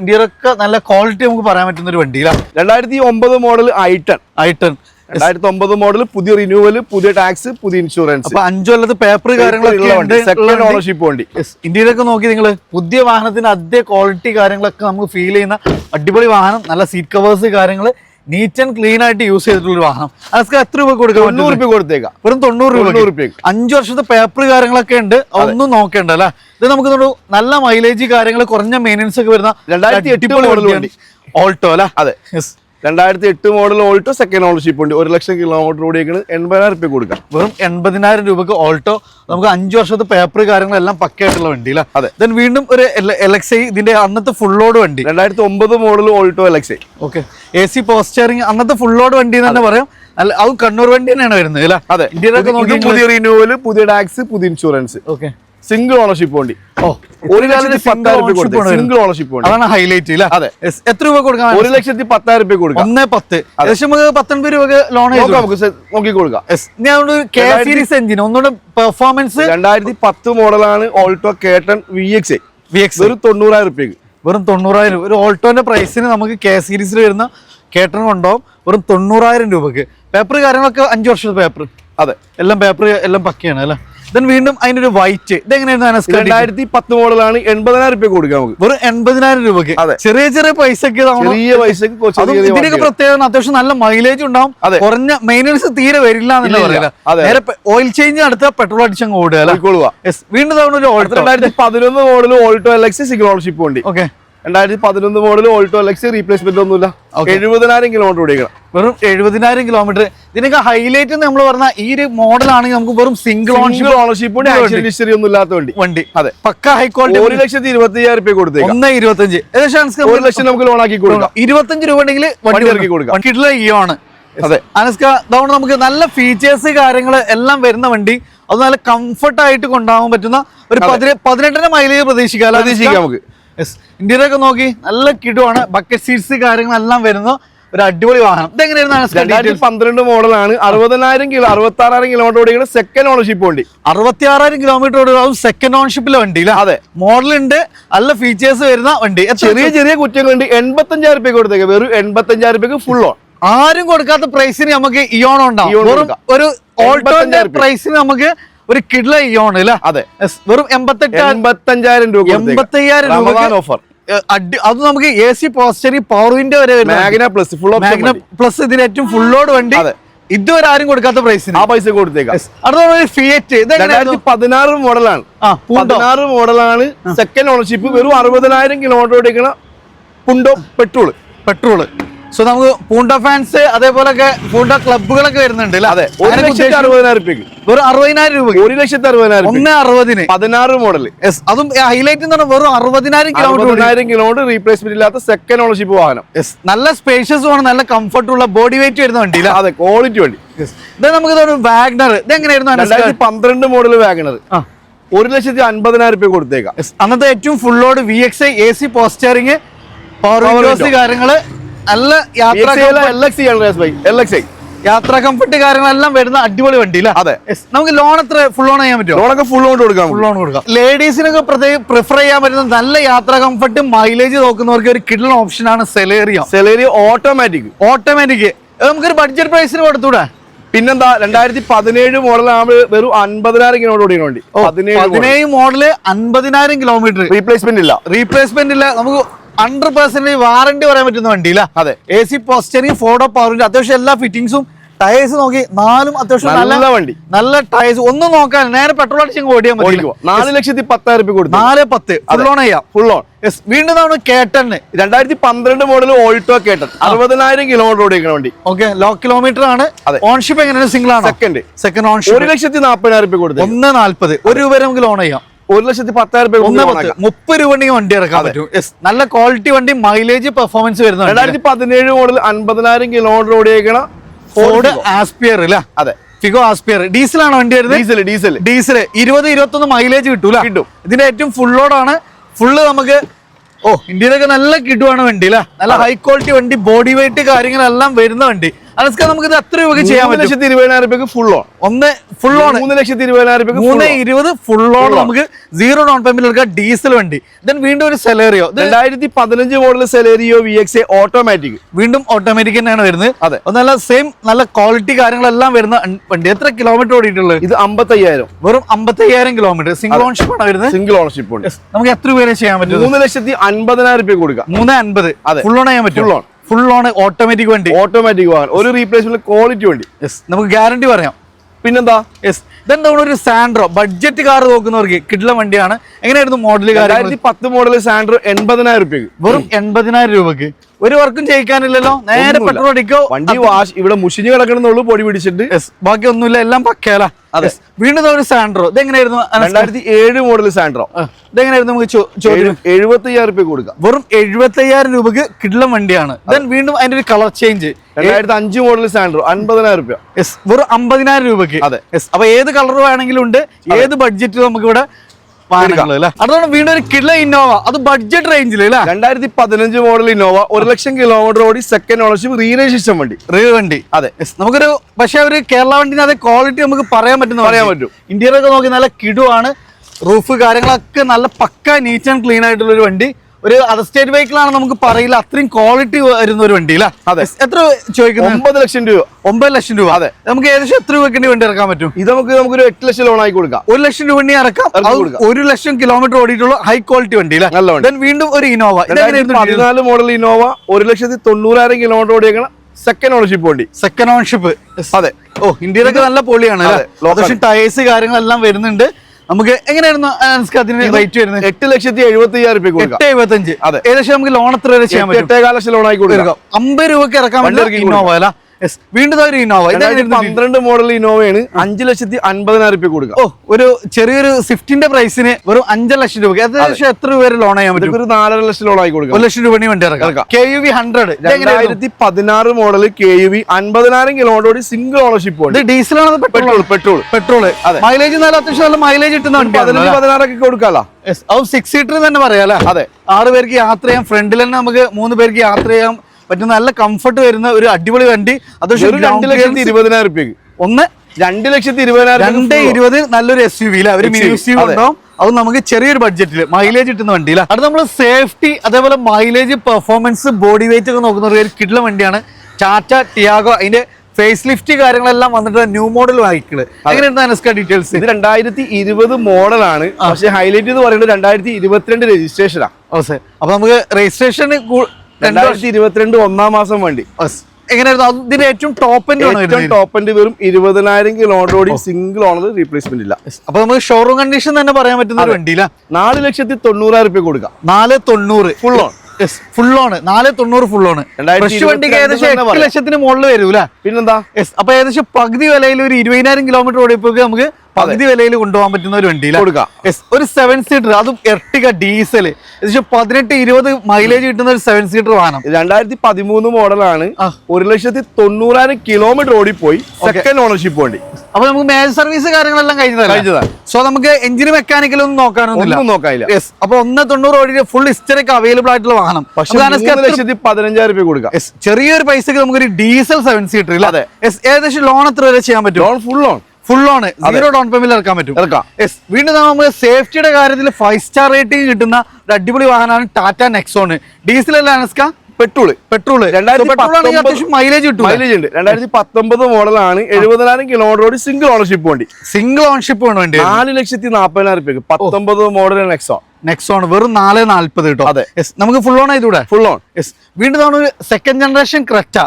ഇന്ത്യയിലൊക്കെ നല്ല ക്വാളിറ്റി നമുക്ക് പറയാൻ പറ്റുന്ന ഒരു വണ്ടിയിലാണ്. രണ്ടായിരത്തി ഒമ്പത് മോഡൽ ഐട്ടൺ ഐട്ടൺ രണ്ടായിരത്തി ഒമ്പത് മോഡൽ പുതിയ റിന്യൂവൽ പുതിയ ടാക്സ് പുതിയ ഇൻഷുറൻസ് അപ്പൊ അഞ്ചു കൊല്ലത്ത് പേപ്പർ കാര്യങ്ങളൊക്കെ സെക്കൻഡ് ഓണർഷിപ്പ് വണ്ടി. ഇന്ത്യയിലൊക്കെ നോക്കി നിങ്ങൾ പുതിയ വാഹനത്തിന് അതേ ക്വാളിറ്റി കാര്യങ്ങളൊക്കെ നമുക്ക് ഫീൽ ചെയ്യുന്ന അടിപൊളി വാഹനം നല്ല സീറ്റ് കവേഴ്സ് കാര്യങ്ങൾ നീറ്റ് ആൻഡ് ക്ലീൻ ആയിട്ട് യൂസ് ചെയ്തിട്ടുള്ള ഒരു വാഹനം. അതൊക്കെ എത്ര രൂപ കൊടുക്കാൻ തൊണ്ണൂറ് രൂപ കൊടുത്തേക്കാം. വെറും തൊണ്ണൂറ് തൊണ്ണൂറ് രൂപ അഞ്ച് വർഷത്തെ പേപ്പർ കാര്യങ്ങളൊക്കെ ഉണ്ട്. അതൊന്നും നോക്കേണ്ട അല്ലെ? ഇത് നമുക്ക് നല്ല മൈലേജ് കാര്യങ്ങൾ കുറഞ്ഞ മെയിനൻസ് ഒക്കെ വരുന്ന രണ്ടായിരത്തി എട്ട് അടിപൊളി model വണ്ടിയാണ്. ഓൾട്ടോ അല്ലെ? അതെ. രണ്ടായിരത്തി എട്ട് മോഡൽ ഓൾട്ടോ സെക്കൻഡ് ഓണർഷിപ്പ് ഉണ്ട്. ഒരു ലക്ഷം കിലോമീറ്റർ ഓടിയേക്കണ്. എൺപതിനായിരം രൂപ കൊടുക്കാം. വെറും എൺപതിനായിരം രൂപക്ക് ഓൾട്ടോ. നമുക്ക് അഞ്ചു വർഷത്തെ പേപ്പർ കാര്യങ്ങളെല്ലാം പക്കയായിട്ടുള്ള വണ്ടി അല്ലേ അതെ. ദെൻ വീണ്ടും ഒരു എലക്സൈ ഇതിന്റെ അന്നത്തെ ഫുൾ ലോഡ് വണ്ടി. രണ്ടായിരത്തി ഒമ്പത് model Alto LXi. Okay A C power steering അന്നത്തെ ഫുൾ ലോഡ് വണ്ടി എന്ന് തന്നെ പറയാം. അല്ല അത് കണ്ണൂർ വണ്ടി തന്നെയാണ് വരുന്നത് അല്ലേ? അതെ. പുതിയ റിന്യൂവൽ പുതിയ ടാക്സ് പുതിയ ഇൻഷുറൻസ് ഓക്കെ സിംഗിൾ ഓണർഷിപ്പ് വണ്ടി. ഒരു ലക്ഷത്തി പത്തായിരം രൂപ കൊടുത്തേ. സിംഗിൾ ഓണർഷിപ്പ് വണ്ടി. അതാണ് ഹൈലൈറ്റ് അതെ. എത്ര രൂപ കൊടുക്കാം ഒരു ലക്ഷത്തി പത്തായിരം രൂപ കൊടുക്കാം. ഒന്നേ പത്ത്. ഏകദേശം നമുക്ക് പത്തൊൻപത് രൂപ ലോൺ നമുക്ക് നോക്കി കൊടുക്കാം. ഞാൻ കെ സീരീസ് എഞ്ചിൻ ഒന്നുകൂടെ പെർഫോമൻസ് രണ്ടായിരത്തി പത്ത് മോഡലാണ് Alto കേട്ടൺ V X V X ഒരു തൊണ്ണൂറായിരം രൂപയ്ക്ക്. വെറും തൊണ്ണൂറായിരം ഒരു ഓൾട്ടോന്റെ പ്രൈസിന് നമുക്ക് കെ സീരീസിൽ വരുന്ന കേട്ടൺ കൊണ്ടുപോകും. വെറും തൊണ്ണൂറായിരം രൂപക്ക്. പേപ്പർ കാര്യങ്ങളൊക്കെ അഞ്ച് വർഷത്തെ പേപ്പർ അതെ. എല്ലാം പേപ്പർ എല്ലാം പക്കയാണ് അല്ലേ? ദെൻ വീണ്ടും അതിനൊരു വൈറ്റ് ഇതെങ്ങനെയായിരുന്നു? രണ്ടായിരത്തി പത്ത് മോഡലാണ് എൺപതിനായിരം രൂപ കൊടുക്കാം നമുക്ക് വെറും എൺപതിനായിരം രൂപക്ക് ചെറിയ ചെറിയ പൈസക്ക്. ചെറിയ പൈസക്ക് ഇതിനൊക്കെ. പ്രത്യേകത അത്യാവശ്യം നല്ല മൈലേജ് ഉണ്ടാവും. കുറഞ്ഞ മെയിന്റനൻസ് തീരെ വരില്ല എന്നല്ല നേരെ ഓയിൽ ചേഞ്ച് നടത്തുക പെട്രോൾ അടിച്ചങ്ങ് ഓടുക വീണ്ടും തവണ ഒരു ഓൾട്ടോ രണ്ടായിരത്തി പതിനൊന്ന് model Alto LX single ownership വണ്ടി. ഓക്കെ രണ്ടായിരത്തി പതിനൊന്ന് മോഡൽ ഓൾട്ടോ അലക്സ് റീപ്ലേസ്മെന്റ് ഒന്നുമില്ല. ഇല്ല എഴുപതിനായിരം കിലോമീറ്റർ ഓടിക്കണം വെറും എഴുപതിനായിരം കിലോമീറ്റർ ഇതിനൊക്കെ ഹൈലൈറ്റ് നമ്മൾ പറഞ്ഞ ഈ ഒരു മോഡലാണെങ്കിൽ നമുക്ക് വെറും സിംഗിൾ ഓൺഷിപ്പ് ഓണർഷിപ്പ് ഉണ്ട് ഹിസ്റ്ററി ഒന്നും ഇല്ലാത്ത വണ്ടി. വണ്ടി. അതെ. പക്ക ഹൈ ഒരു ക്വാളിറ്റി ലക്ഷത്തി ഇരുപത്തി അയ്യായിരം രൂപ കൊടുത്തേക്കാം. ഒന്ന് ഇരുപത്തഞ്ച് ഒരു ലക്ഷം നമുക്ക് ലോൺ ആക്കി കൊടുക്കാം. ഇരുപത്തഞ്ച് രൂപ ഉണ്ടെങ്കിൽ വണ്ടി ഇറക്കി കൊടുക്കാം. കിട്ടുന്ന ഈ ആണ്. അതെ. അനസ്ക അതുകൊണ്ട് നമുക്ക് നല്ല ഫീച്ചേഴ്സ് കാര്യങ്ങൾ എല്ലാം വരുന്ന വണ്ടി. അത് നല്ല കംഫർട്ട് ആയിട്ട് കൊണ്ടുപോകാൻ പറ്റുന്ന ഒരു പതിനെ- പതിനെട്ടിന് മൈലേജ് പ്രതീക്ഷിക്കാം പ്രതീക്ഷിക്കാം അനസ്ക? Yes. ഇന്ത്യയിലൊക്കെ നോക്കി നല്ല കിടുവാണ്. ബക്കറ്റ് സീറ്റ്സ് കാര്യങ്ങളെല്ലാം വരുന്നു. ഒരു അടിപൊളി വാഹനം. രണ്ടായിരത്തി പന്ത്രണ്ട് മോഡലാണ്. അറുപതിനായിരം കിലോ അറുപത്തി ആറായിരം കിലോമീറ്റർ ഓടിക്കുന്ന സെക്കൻഡ് ഓണർഷിപ്പ് വണ്ടി. അറുപത്തി ആറായിരം കിലോമീറ്റർ ഓടും സെക്കൻഡ് ഓണർഷിപ്പിലെ വണ്ടി അല്ലേ അതെ. മോഡലുണ്ട്. നല്ല ഫീച്ചേഴ്സ് വരുന്ന വണ്ടി. ചെറിയ ചെറിയ കുറ്റങ്ങളുണ്ട്. എൺപത്തഞ്ചായിരം രൂപ കൊടുത്തേക്ക്. വെറും എൺപത്തഞ്ചായിരം രൂപയ്ക്ക് ഫുൾ ഓൺ ആരും കൊടുക്കാത്ത പ്രൈസിന് നമുക്ക് ഇയോൺ ഉണ്ടാവും. ഒരു 85,000 പ്രൈസിന് നമുക്ക് ഒരു കിഡ്ല ഇയോൺ അല്ലേ അതെ. വെറും എൺപത്തെട്ട് എൺപത്തഞ്ചായിരം രൂപ എൺപത്തയ്യായിരം രൂപ ഓഫർ. അത് നമുക്ക് A C power steering power window വരെ Magna plus full Magna plus ഇതിന് ഏറ്റവും ഫുള്ളോട് വണ്ടി. അതെ. ഇതുവരെ ആരും കൊടുക്കാത്ത പ്രൈസിന് ആ പൈസ കൊടുത്തേക്കാം. അടുത്ത ഫിയറ്റ് രണ്ടായിരത്തി പതിനാറ് മോഡലാണ്. പതിനാറ് മോഡലാണ്. സെക്കൻഡ് ഓണർഷിപ്പ് വെറും അറുപതിനായിരം കിലോമീറ്റർ ഓടിക്കണ പുണ്ടോ പെട്രോൾ പെട്രോൾ സോ നമുക്ക് പൂണ്ട ഫാൻസ് അതേപോലെ പൂണ്ട ക്ലബുകളൊക്കെ വരുന്നുണ്ട്? അതെ ഒരു ലക്ഷത്തി അറുപതിനായിരം വെറും അറുപതിനായിരം രൂപ ഒരു ലക്ഷത്തി അറുപതിനായിരം ഒന്ന് അറുപതിന്. പതിനാറ് മോഡൽ യെസ് അതും ഹൈലൈറ്റ് എന്ന് പറഞ്ഞാൽ വെറും അറുപതിനായിരം കിലോമീറ്റർ അറുപതിനായിരം കിലോമീറ്റർ റീപ്ലേസ്മെന്റ് ഇല്ലാത്ത സെക്കൻഡ് ഓണർഷിപ്പ് വാഹനം. നല്ല സ്പേഷ്യസ് ആണ് നല്ല കംഫർട്ട് ഉള്ള ബോഡി വെയിറ്റ് വരുന്ന വണ്ടി അല്ലേ? അതെ ക്വാളിറ്റി വണ്ടി. ഇത് നമുക്ക് ഇതൊരു വാഗ്നർ ഇത് എങ്ങനെയായിരുന്നു? രണ്ടായിരത്തി പന്ത്രണ്ട് മോഡൽ വാഗ്നർ. ഒരു ലക്ഷത്തി അൻപതിനായിരം രൂപ കൊടുത്തേക്കാം. അന്നത്തെ ഏറ്റവും full load V X A C power steering power windows. കാര്യങ്ങൾ നല്ല യാത്ര യാത്ര കംഫർട്ട് കാര്യങ്ങളെല്ലാം വരുന്ന അടിപൊളി വണ്ടി അതെ. നമുക്ക് ലോൺ എത്ര ഫുൾ ഓൺ ചെയ്യാൻ പറ്റും ലോണൊക്കെ ഫുൾ ഓൺ കൊടുക്കാം ഫുൾ ഓൺ കൊടുക്കാം. ലേഡീസിനൊക്കെ പ്രത്യേകം പ്രിഫർ ചെയ്യാൻ പറ്റുന്ന നല്ല യാത്ര കംഫർട്ട് മൈലേജ് നോക്കുന്നവർക്ക് ഒരു കിഡ്ലൻ ഓപ്ഷൻ ആണ് സെലേറിയ സെലേറിയ ഓട്ടോമാറ്റിക് ഓട്ടോമാറ്റിക് നമുക്കൊരു ബഡ്ജറ്റ് പ്രൈസിന് കൊടുത്തൂടെ? പിന്നെന്താ രണ്ടായിരത്തി പതിനേഴ് മോഡലാകുമ്പോൾ വെറും അൻപതിനായിരം കിലോമീറ്റർ വണ്ടി. പതിനേഴ് പതിനേഴ് മോഡൽ അൻപതിനായിരം കിലോമീറ്റർ റീപ്ലേസ്മെന്റ് ഇല്ല. റീപ്ലേസ്മെന്റ് ഇല്ല. നമുക്ക് ഹൺഡ്രഡ് പെർസെന്റ് വാറണ്ടി പറയാൻ പറ്റുന്ന വണ്ടി ഇല്ല അതെ. എ സി പോസ്റ്ററിംഗ് ഫോട്ടോ പവറിന്റെ അത്യാവശ്യം എല്ലാ ഫിറ്റിംഗ്സും ടയേഴ്സ് നോക്കി നാലും അത്യാവശ്യം നല്ല വണ്ടി. നല്ല ടയേഴ്സ് ഒന്നും നോക്കാൻ നേരെ പെട്രോൾ അടിച്ചങ്ങ് ഓടിയാൽ മതി. നാല് ലക്ഷത്തി പത്തായിരം റുപ്യ കൊടുത്തു. നാല് പത്ത്. ഫുൾ ഓൺ ചെയ്യാം. ഫുൾ ഓൺ യെസ് വീണ്ടും നമ്മൾ കേട്ടണ് രണ്ടായിരത്തി പന്ത്രണ്ട് മോഡൽ ഓൾട്ടോ കേട്ടൻ അറുപതിനായിരം കിലോമീറ്റർ ഓടിക്കുന്ന വണ്ടി. ഓക്കെ ലോ കിലോമീറ്റർ ആണ്. ഓൺഷിപ്പ് എങ്ങനെയാണ്? സിംഗിൾ ആണ്? സെക്കൻഡ് സെക്കൻഡ് ഓൺഷിപ്പ് ഒരു ലക്ഷത്തി നാൽപ്പതിനായിരം റുപ്യ കൊടുത്തു. ഒന്ന് നാല്പത് ഒരു രൂപ നമുക്ക് ലോൺ ചെയ്യാം. ഒരു ലക്ഷത്തി പത്തായിരം രൂപ ഒന്ന് പത്ത് മുപ്പത് രൂപ ഉണ്ടെങ്കിൽ വണ്ടി ഇറക്കാൻ പറ്റും. നല്ല ക്വാളിറ്റി വണ്ടി മൈലേജ് പെർഫോമൻസ് വരുന്ന രണ്ടായിരത്തി പതിനേഴ് മോഡൽ അൻപതിനായിരം കിലോമീറ്റർ ഓടിയേക്കണ ഫോർഡ് ആസ്പിയർ അല്ലേ അതെ. ഫിഗോ ആസ്പിയർ ഡീസൽ ആണ് വണ്ടി വരുന്നത്? ഡീസൽ ഡീസൽ ഡീസൽ ഇരുപത് ഇരുപത്തൊന്ന് മൈലേജ് കിട്ടൂല. കിട്ടും. ഇതിന്റെ ഏറ്റവും ഫുൾ ലോഡാണ് ഫുള്ള് നമുക്ക് ഓ ഇന്ത്യയിലൊക്കെ നല്ല കിടുവാണ് വണ്ടി അല്ലേ നല്ല ഹൈ ക്വാളിറ്റി വണ്ടി ബോഡി വെയിറ്റ് കാര്യങ്ങളെല്ലാം വരുന്ന വണ്ടി. അനസ്ക നമുക്ക് ഇത് എത്ര രൂപയ്ക്ക് ചെയ്യാൻ പറ്റും. ലക്ഷത്തി ഇരുപതിനായിരം രൂപയ്ക്ക് ഫുൾ ഓൺ ഒന്ന് ഫുൾ ഓൺ മൂന്ന് ലക്ഷത്തി ഇരുപതിനായിരം രൂപ മൂന്ന് ഇരുപത് ഫുൾ ഓൺ നമുക്ക് സീറോ ഡൗൺ പേയ്മെന്റ് എടുക്കാം ഡീസൽ വണ്ടി. ദെൻ വീണ്ടും ഒരു സെലേറിയോ രണ്ടായിരത്തി പതിനഞ്ച് model Celerio V X A automatic വീണ്ടും ഓട്ടോമാറ്റിക് തന്നെയാണ് വരുന്നത്. അതെ. നല്ല സെയിം നല്ല ക്വാളിറ്റി കാര്യങ്ങളെല്ലാം വരുന്ന വണ്ടി. എത്ര കിലോമീറ്റർ ഓടിയിട്ടുള്ളത്? ഇത് അമ്പത്തയ്യായിരം. വെറും അമ്പത്തയ്യായിരം കിലോമീറ്റർ സിംഗിൾ ഓൺഷിപ്പ് ആണ് വരുന്നത്? സിംഗിൾ ഓൺഷിപ്പ് ഉണ്ട്. നമുക്ക് എത്ര പേരെ ചെയ്യാൻ പറ്റും? മൂന്ന് ലക്ഷത്തി അൻപതിനായിരം രൂപ കൊടുക്കാം. മൂന്ന് അൻപത്. അതെ. ഫുൾ ഓൺ ചെയ്യാൻ പറ്റും full on. Full on automatic വണ്ടി. ഓട്ടോമാറ്റിക് വാഹനം. ഒരു റീപ്ലേസ്മെന്റ് ക്വാളിറ്റി വണ്ടി. യെസ് നമുക്ക് ഗ്യാരണ്ടി പറയാം. പിന്നെന്താ? യെസ് ഇതെന്താണ് ഒരു സാൻഡ്രോ ബഡ്ജറ്റ് കാർ നോക്കുന്നവർക്ക് കിട്ടുന്ന വണ്ടിയാണ്. എങ്ങനെയായിരുന്നു മോഡൽ കാര്യം രണ്ടായിരത്തി പത്ത് മോഡൽ സാൻഡ്രോ എൺപതിനായിരം രൂപയ്ക്ക്. വെറും എൺപതിനായിരം രൂപക്ക് ഒരു വർക്കും ചെയ്യിക്കാനില്ലല്ലോ. നേരെ പെട്രോൾ അടിക്കോ? വണ്ടി വാഷ് ഇവിടെ മുഷിഞ്ഞ് കിടക്കണമെന്നുള്ളൂ പൊടി പിടിച്ചിട്ട്. ബാക്കി ഒന്നുമില്ല എല്ലാം പക്കേല അതെ. വീണ്ടും ഒരു സാൻഡ്രോ ഇതെങ്ങനെയായിരുന്നു? രണ്ടായിരത്തി ഏഴ് മോഡൽ സാൻഡ്രോ ഇതെങ്ങനെയായിരുന്നു നമുക്ക് ചോദ്യം? എഴുപത്തി അയ്യായിരം രൂപ കൊടുക്കാം. വെറും എഴുപത്തി അയ്യായിരം രൂപക്ക് കിടിലം വണ്ടിയാണ് ദെൻ വീണ്ടും അതിന്റെ ഒരു കളർ ചേഞ്ച് രണ്ടായിരത്തി അഞ്ച് മോഡൽ സാൻഡ്രോ അൻപതിനായിരം രൂപ യെസ് വെറും അമ്പതിനായിരം രൂപക്ക് അതെ. യെസ് അപ്പൊ ഏത് കളർ വേണമെങ്കിലും ഉണ്ട്. ഏത് ബഡ്ജറ്റ് നമുക്ക് ഇവിടെ അതുകൊണ്ട് വീണ്ടും ഒരു കിള ഇന്നോവ അത് ബഡ്ജറ്റ് റേഞ്ചിൽ അല്ലേ? രണ്ടായിരത്തി പതിനഞ്ച് മോഡൽ ഇന്നോവ ഒരു ലക്ഷം കിലോമീറ്റർ ഓടി സെക്കൻഡ് ഓണർഷിപ്പ് റീരജിസ്റ്റർ വണ്ടി. റീ വണ്ടി. അതെ. നമുക്കൊരു പക്ഷെ ഒരു കേരള വണ്ടി അതേ ക്വാളിറ്റി നമുക്ക് പറയാൻ പറ്റുന്ന പറയാൻ പറ്റും. ഇന്ത്യയിലൊക്കെ നോക്കി നല്ല കിടുവാണ്. റൂഫ് കാര്യങ്ങളൊക്കെ നല്ല പക്ക നീറ്റ് ആൻഡ് ക്ലീൻ ആയിട്ടുള്ള ഒരു വണ്ടി. ഒരു അതർ സ്റ്റേറ്റ് വെഹിക്കിൾ ആണ് നമുക്ക് പറയില്ല. അത്രയും ക്വാളിറ്റി വരുന്ന ഒരു വണ്ടി അല്ലേ? അതെ. എത്ര ചോദിക്കുന്നത്? ഒമ്പത് ലക്ഷം രൂപ. ഒമ്പത് ലക്ഷം രൂപ. അതെ. നമുക്ക് ഏകദേശം എത്ര രൂപക്കേണ്ടി വണ്ടി ഇറക്കാൻ പറ്റും? ഇത് നമുക്ക് നമുക്ക് ഒരു എട്ട് ലക്ഷം ലോൺ ആയി കൊടുക്കാം. ഒരു ലക്ഷം രൂപ വണ്ടി ഇറക്കാം. ഒരു ലക്ഷം കിലോമീറ്റർ ഓടിയിട്ടുള്ള ഹൈ ക്വാളിറ്റി വണ്ടി അല്ലേ? നല്ല വണ്ടി. വീണ്ടും ഒരു ഇന്നോവ പതിനാല് മോഡൽ ഇന്നോവ ഒരു ലക്ഷത്തി തൊണ്ണൂറായിരം കിലോമീറ്റർ ഓടിയേക്കണം സെക്കൻഡ് ഓണർഷിപ്പ് വണ്ടി. സെക്കൻഡ് ഓണർഷിപ്പ് അതെ. ഓ ഇന്ത്യയിലൊക്കെ നല്ല പൊളിയാണ് ടയേഴ്സ് കാര്യങ്ങളെല്ലാം വരുന്നുണ്ട്. നമുക്ക് എങ്ങനെയായിരുന്നു അതിന് റേറ്റ് വരുന്നത് എട്ട് ലക്ഷത്തി എഴുപത്തി അയ്യായിരം രൂപ കൊടുക്കാം എട്ട് എഴുപത്തഞ്ച് അതെ. ഏകദേശം നമുക്ക് ലോൺ എത്ര വരെ ചെയ്യാൻ പറ്റും എട്ടേകാല ലക്ഷം ലോൺ ആയി കൊടുക്കാം. അമ്പത് രൂപക്ക് ഇറക്കാൻ വേണ്ടി ഇന്നോവ അല്ല. വീണ്ടും ദാ ഒരു ഇന്നോവ പന്ത്രണ്ട് മോഡൽ ഇന്നോവയാണ് അഞ്ച് ലക്ഷത്തി അൻപതിനായിരം രൂപ കൊടുക്കുക. ഓ ഒരു ചെറിയൊരു സ്വിഫ്റ്റിന്റെ പ്രൈസിന് വെറും അഞ്ചര ലക്ഷം രൂപ ഏകദേശം എത്ര രൂപ വരെ ലോൺ ചെയ്യാൻ പറ്റും ഒരു നാലര ലക്ഷം ലോൺ ആയി കൊടുക്കാം. ഒരു ലക്ഷം രൂപ വണ്ടി ഇറക്കാം. കെ യു വി ഹൺഡ്രഡ് രണ്ടായിരത്തി പതിനാറ് മോഡൽ കെ യു വി അൻപതിനായിരം കിലോമീറ്റർ സിംഗിൾ ഓണർഷിപ്പ് ഉണ്ട്. ആണ്? പെട്രോൾ പെട്രോൾ പെട്രോൾ അതെ. മൈലേജ് നല്ല അത്യാവശ്യം നല്ല മൈലേജ് കിട്ടുന്നുണ്ട് പതിനഞ്ച് പതിനാറൊക്കെ കൊടുക്കാലോ? സിക്സ് സീറ്റർ തന്നെ പറയാല്ലേ അതെ. ആറ് പേർക്ക് യാത്ര ചെയ്യാം. ഫ്രണ്ടിൽ തന്നെ നമുക്ക് മൂന്ന് പേർക്ക് യാത്ര ചെയ്യാൻ പറ്റുന്ന നല്ല കംഫർട്ട് വരുന്ന ഒരു അടിപൊളി വണ്ടി. അത് രണ്ട് ലക്ഷത്തി ഇരുപതിനായിരം റുപ്യക്ക് ഒന്ന് രണ്ട് ലക്ഷത്തി ഇരുപതിനായിരം രണ്ട് ഇരുപത് നല്ലൊരു എസ് യു വി ഒരു മിനി SUV, എസ് യു ഉണ്ടാവും അത് നമുക്ക് ചെറിയൊരു ബഡ്ജറ്റിൽ മൈലേജ് കിട്ടുന്ന വണ്ടിയില്ല അത് നമ്മൾ സേഫ്റ്റി അതേപോലെ മൈലേജ് പെർഫോമൻസ് ബോഡി വെയിറ്റ് ഒക്കെ നോക്കുന്ന ഒരു കിട്ടുന്ന വണ്ടിയാണ് ടാറ്റ ടിയാഗോ അതിന്റെ ഫേസ് ലിഫ്റ്റ് കാര്യങ്ങളെല്ലാം വന്നിട്ട് ന്യൂ മോഡൽ വെഹിക്കിൾ എങ്ങനെയാണ് ഡീറ്റെയിൽസ് ഇത് രണ്ടായിരത്തി ഇരുപത് മോഡലാണ് പക്ഷേ ഹൈലൈറ്റ് എന്ന് പറയുന്നത് രണ്ടായിരത്തി ഇരുപത്തിരണ്ട് രജിസ്ട്രേഷനാണ് ഓ സർ അപ്പൊ നമുക്ക് രജിസ്ട്രേഷൻ രണ്ടായിരത്തി ഇരുപത്തിരണ്ട് ഒന്നാം മാസം വണ്ടി. എങ്ങനെയായിരുന്നു? ഇതിന്റെ ഏറ്റവും ടോപ്പ് എൻഡ് ആണ് ഏറ്റവും ടോപ്പ് എൻഡ് വെറും ഇരുപതിനായിരം കിലോമീറ്റർ ഓടി സിംഗിൾ ഓണർ റീപ്ലേസ്മെന്റ് ഇല്ല. അപ്പൊ നമുക്ക് ഷോറൂം കണ്ടീഷൻ തന്നെ പറയാൻ പറ്റുന്ന ഒരു വണ്ടിയില്ല നാല് ലക്ഷത്തി തൊണ്ണൂറായിരം റുപ്യ കൊടുക്കാം. നാല് തൊണ്ണൂറ്. ഫുൾ ഓൺ ഫുൾ ഓൺ നാല് തൊണ്ണൂറ് ഫുൾ ഓണ് ഫ്രഷ് വണ്ടിക്ക് ഏകദേശം എട്ട്. ലക്ഷത്തിന് മുകളിൽ വരൂല പിന്നെന്താ? അപ്പൊ ഏകദേശം പകുതി വിലയിൽ ഒരു ഇരുപതിനായിരം കിലോമീറ്റർ ഓടിയപ്പോഴേക്ക് നമുക്ക് പകുതി വിലയിൽ കൊണ്ടുപോകാൻ പറ്റുന്ന ഒരു വണ്ടിയിൽ കൊടുക്കാം. ഒരു സെവൻ സീറ്റർ അതും എർട്ടിക ഡീസൽ ഏകദേശം പതിനെട്ട് ഇരുപത് മൈലേജ് കിട്ടുന്ന ഒരു സെവൻ സീറ്റർ വാഹനം. രണ്ടായിരത്തി പതിമൂന്ന് മോഡലാണ്. ഒരു ലക്ഷത്തി തൊണ്ണൂറായിരം കിലോമീറ്റർ ഓടിപ്പോയി. സെക്കൻഡ് ഓണർഷിപ്പ് വണ്ടി. അപ്പൊ നമുക്ക് മേജർ സർവീസ് കാര്യങ്ങളെല്ലാം കഴിഞ്ഞതാണ് കഴിഞ്ഞതാണ്. സോ നമുക്ക് എഞ്ചിൻ മെക്കാനിക്കൽ ഒന്നും നോക്കാനൊന്നുമില്ല. നോക്കാനില്ല. യെസ് അപ്പൊ ഒന്ന് തൊണ്ണൂറ് ഓടി ഫുൾ ഹിസ്റ്ററിക്ക് അവൈലബിൾ ആയിട്ടുള്ള വാഹനം. ലക്ഷത്തി പതിനഞ്ചായിരം രൂപ കൊടുക്കാം. ചെറിയൊരു പൈസക്ക് നമുക്കൊരു ഡീസൽ സെവൻ സീറ്റർ ഇല്ല. അതെ. ഏകദേശം ലോൺ എത്ര വരെ ചെയ്യാൻ പറ്റും? Loan full loan full on zero down payment ഇറക്കാൻ പറ്റും. ഇറക്കാം. യെസ് വീണ്ടും നമ്മൾ സേഫ്റ്റിയുടെ കാര്യത്തിൽ ഫൈവ് സ്റ്റാർ റേറ്റിംഗ് കിട്ടുന്ന ഒരു അടിപൊളി വാഹനമാണ് ടാറ്റ നെക്സോൺ ഡീസൽ അല്ല അനസ്ക? പെട്രോൾ. പെട്രോൾ. രണ്ടായിരത്തി പെട്രോൾ പത്തൊമ്പത് അത്യാവശ്യം മൈലേജ് കിട്ടും മൈലേജ് ഉണ്ട്. രണ്ടായിരത്തി പത്തൊമ്പത് മോഡലാണ് എഴുപതിനായിരം കിലോമീറ്റർ ഓടി സിംഗിൾ ഓണർഷിപ്പ് വണ്ടി. സിംഗിൾ ഓണർഷിപ്പ് വേണം വേണ്ടി. നാല് ലക്ഷത്തി നാപ്പതിനായിരം രൂപയ്ക്ക് പത്തൊമ്പത് മോഡൽ നെക്സോ നെക്സോൺ വെറും നാല് നാല്പത് കിട്ടും അതെ. നമുക്ക് ഫുൾ ഓൺ ആയതൂടെ ഫുൾ ഓൺ യെസ് വീണ്ടും നമ്മൾ സെക്കൻഡ് ജനറേഷൻ ക്രെറ്റ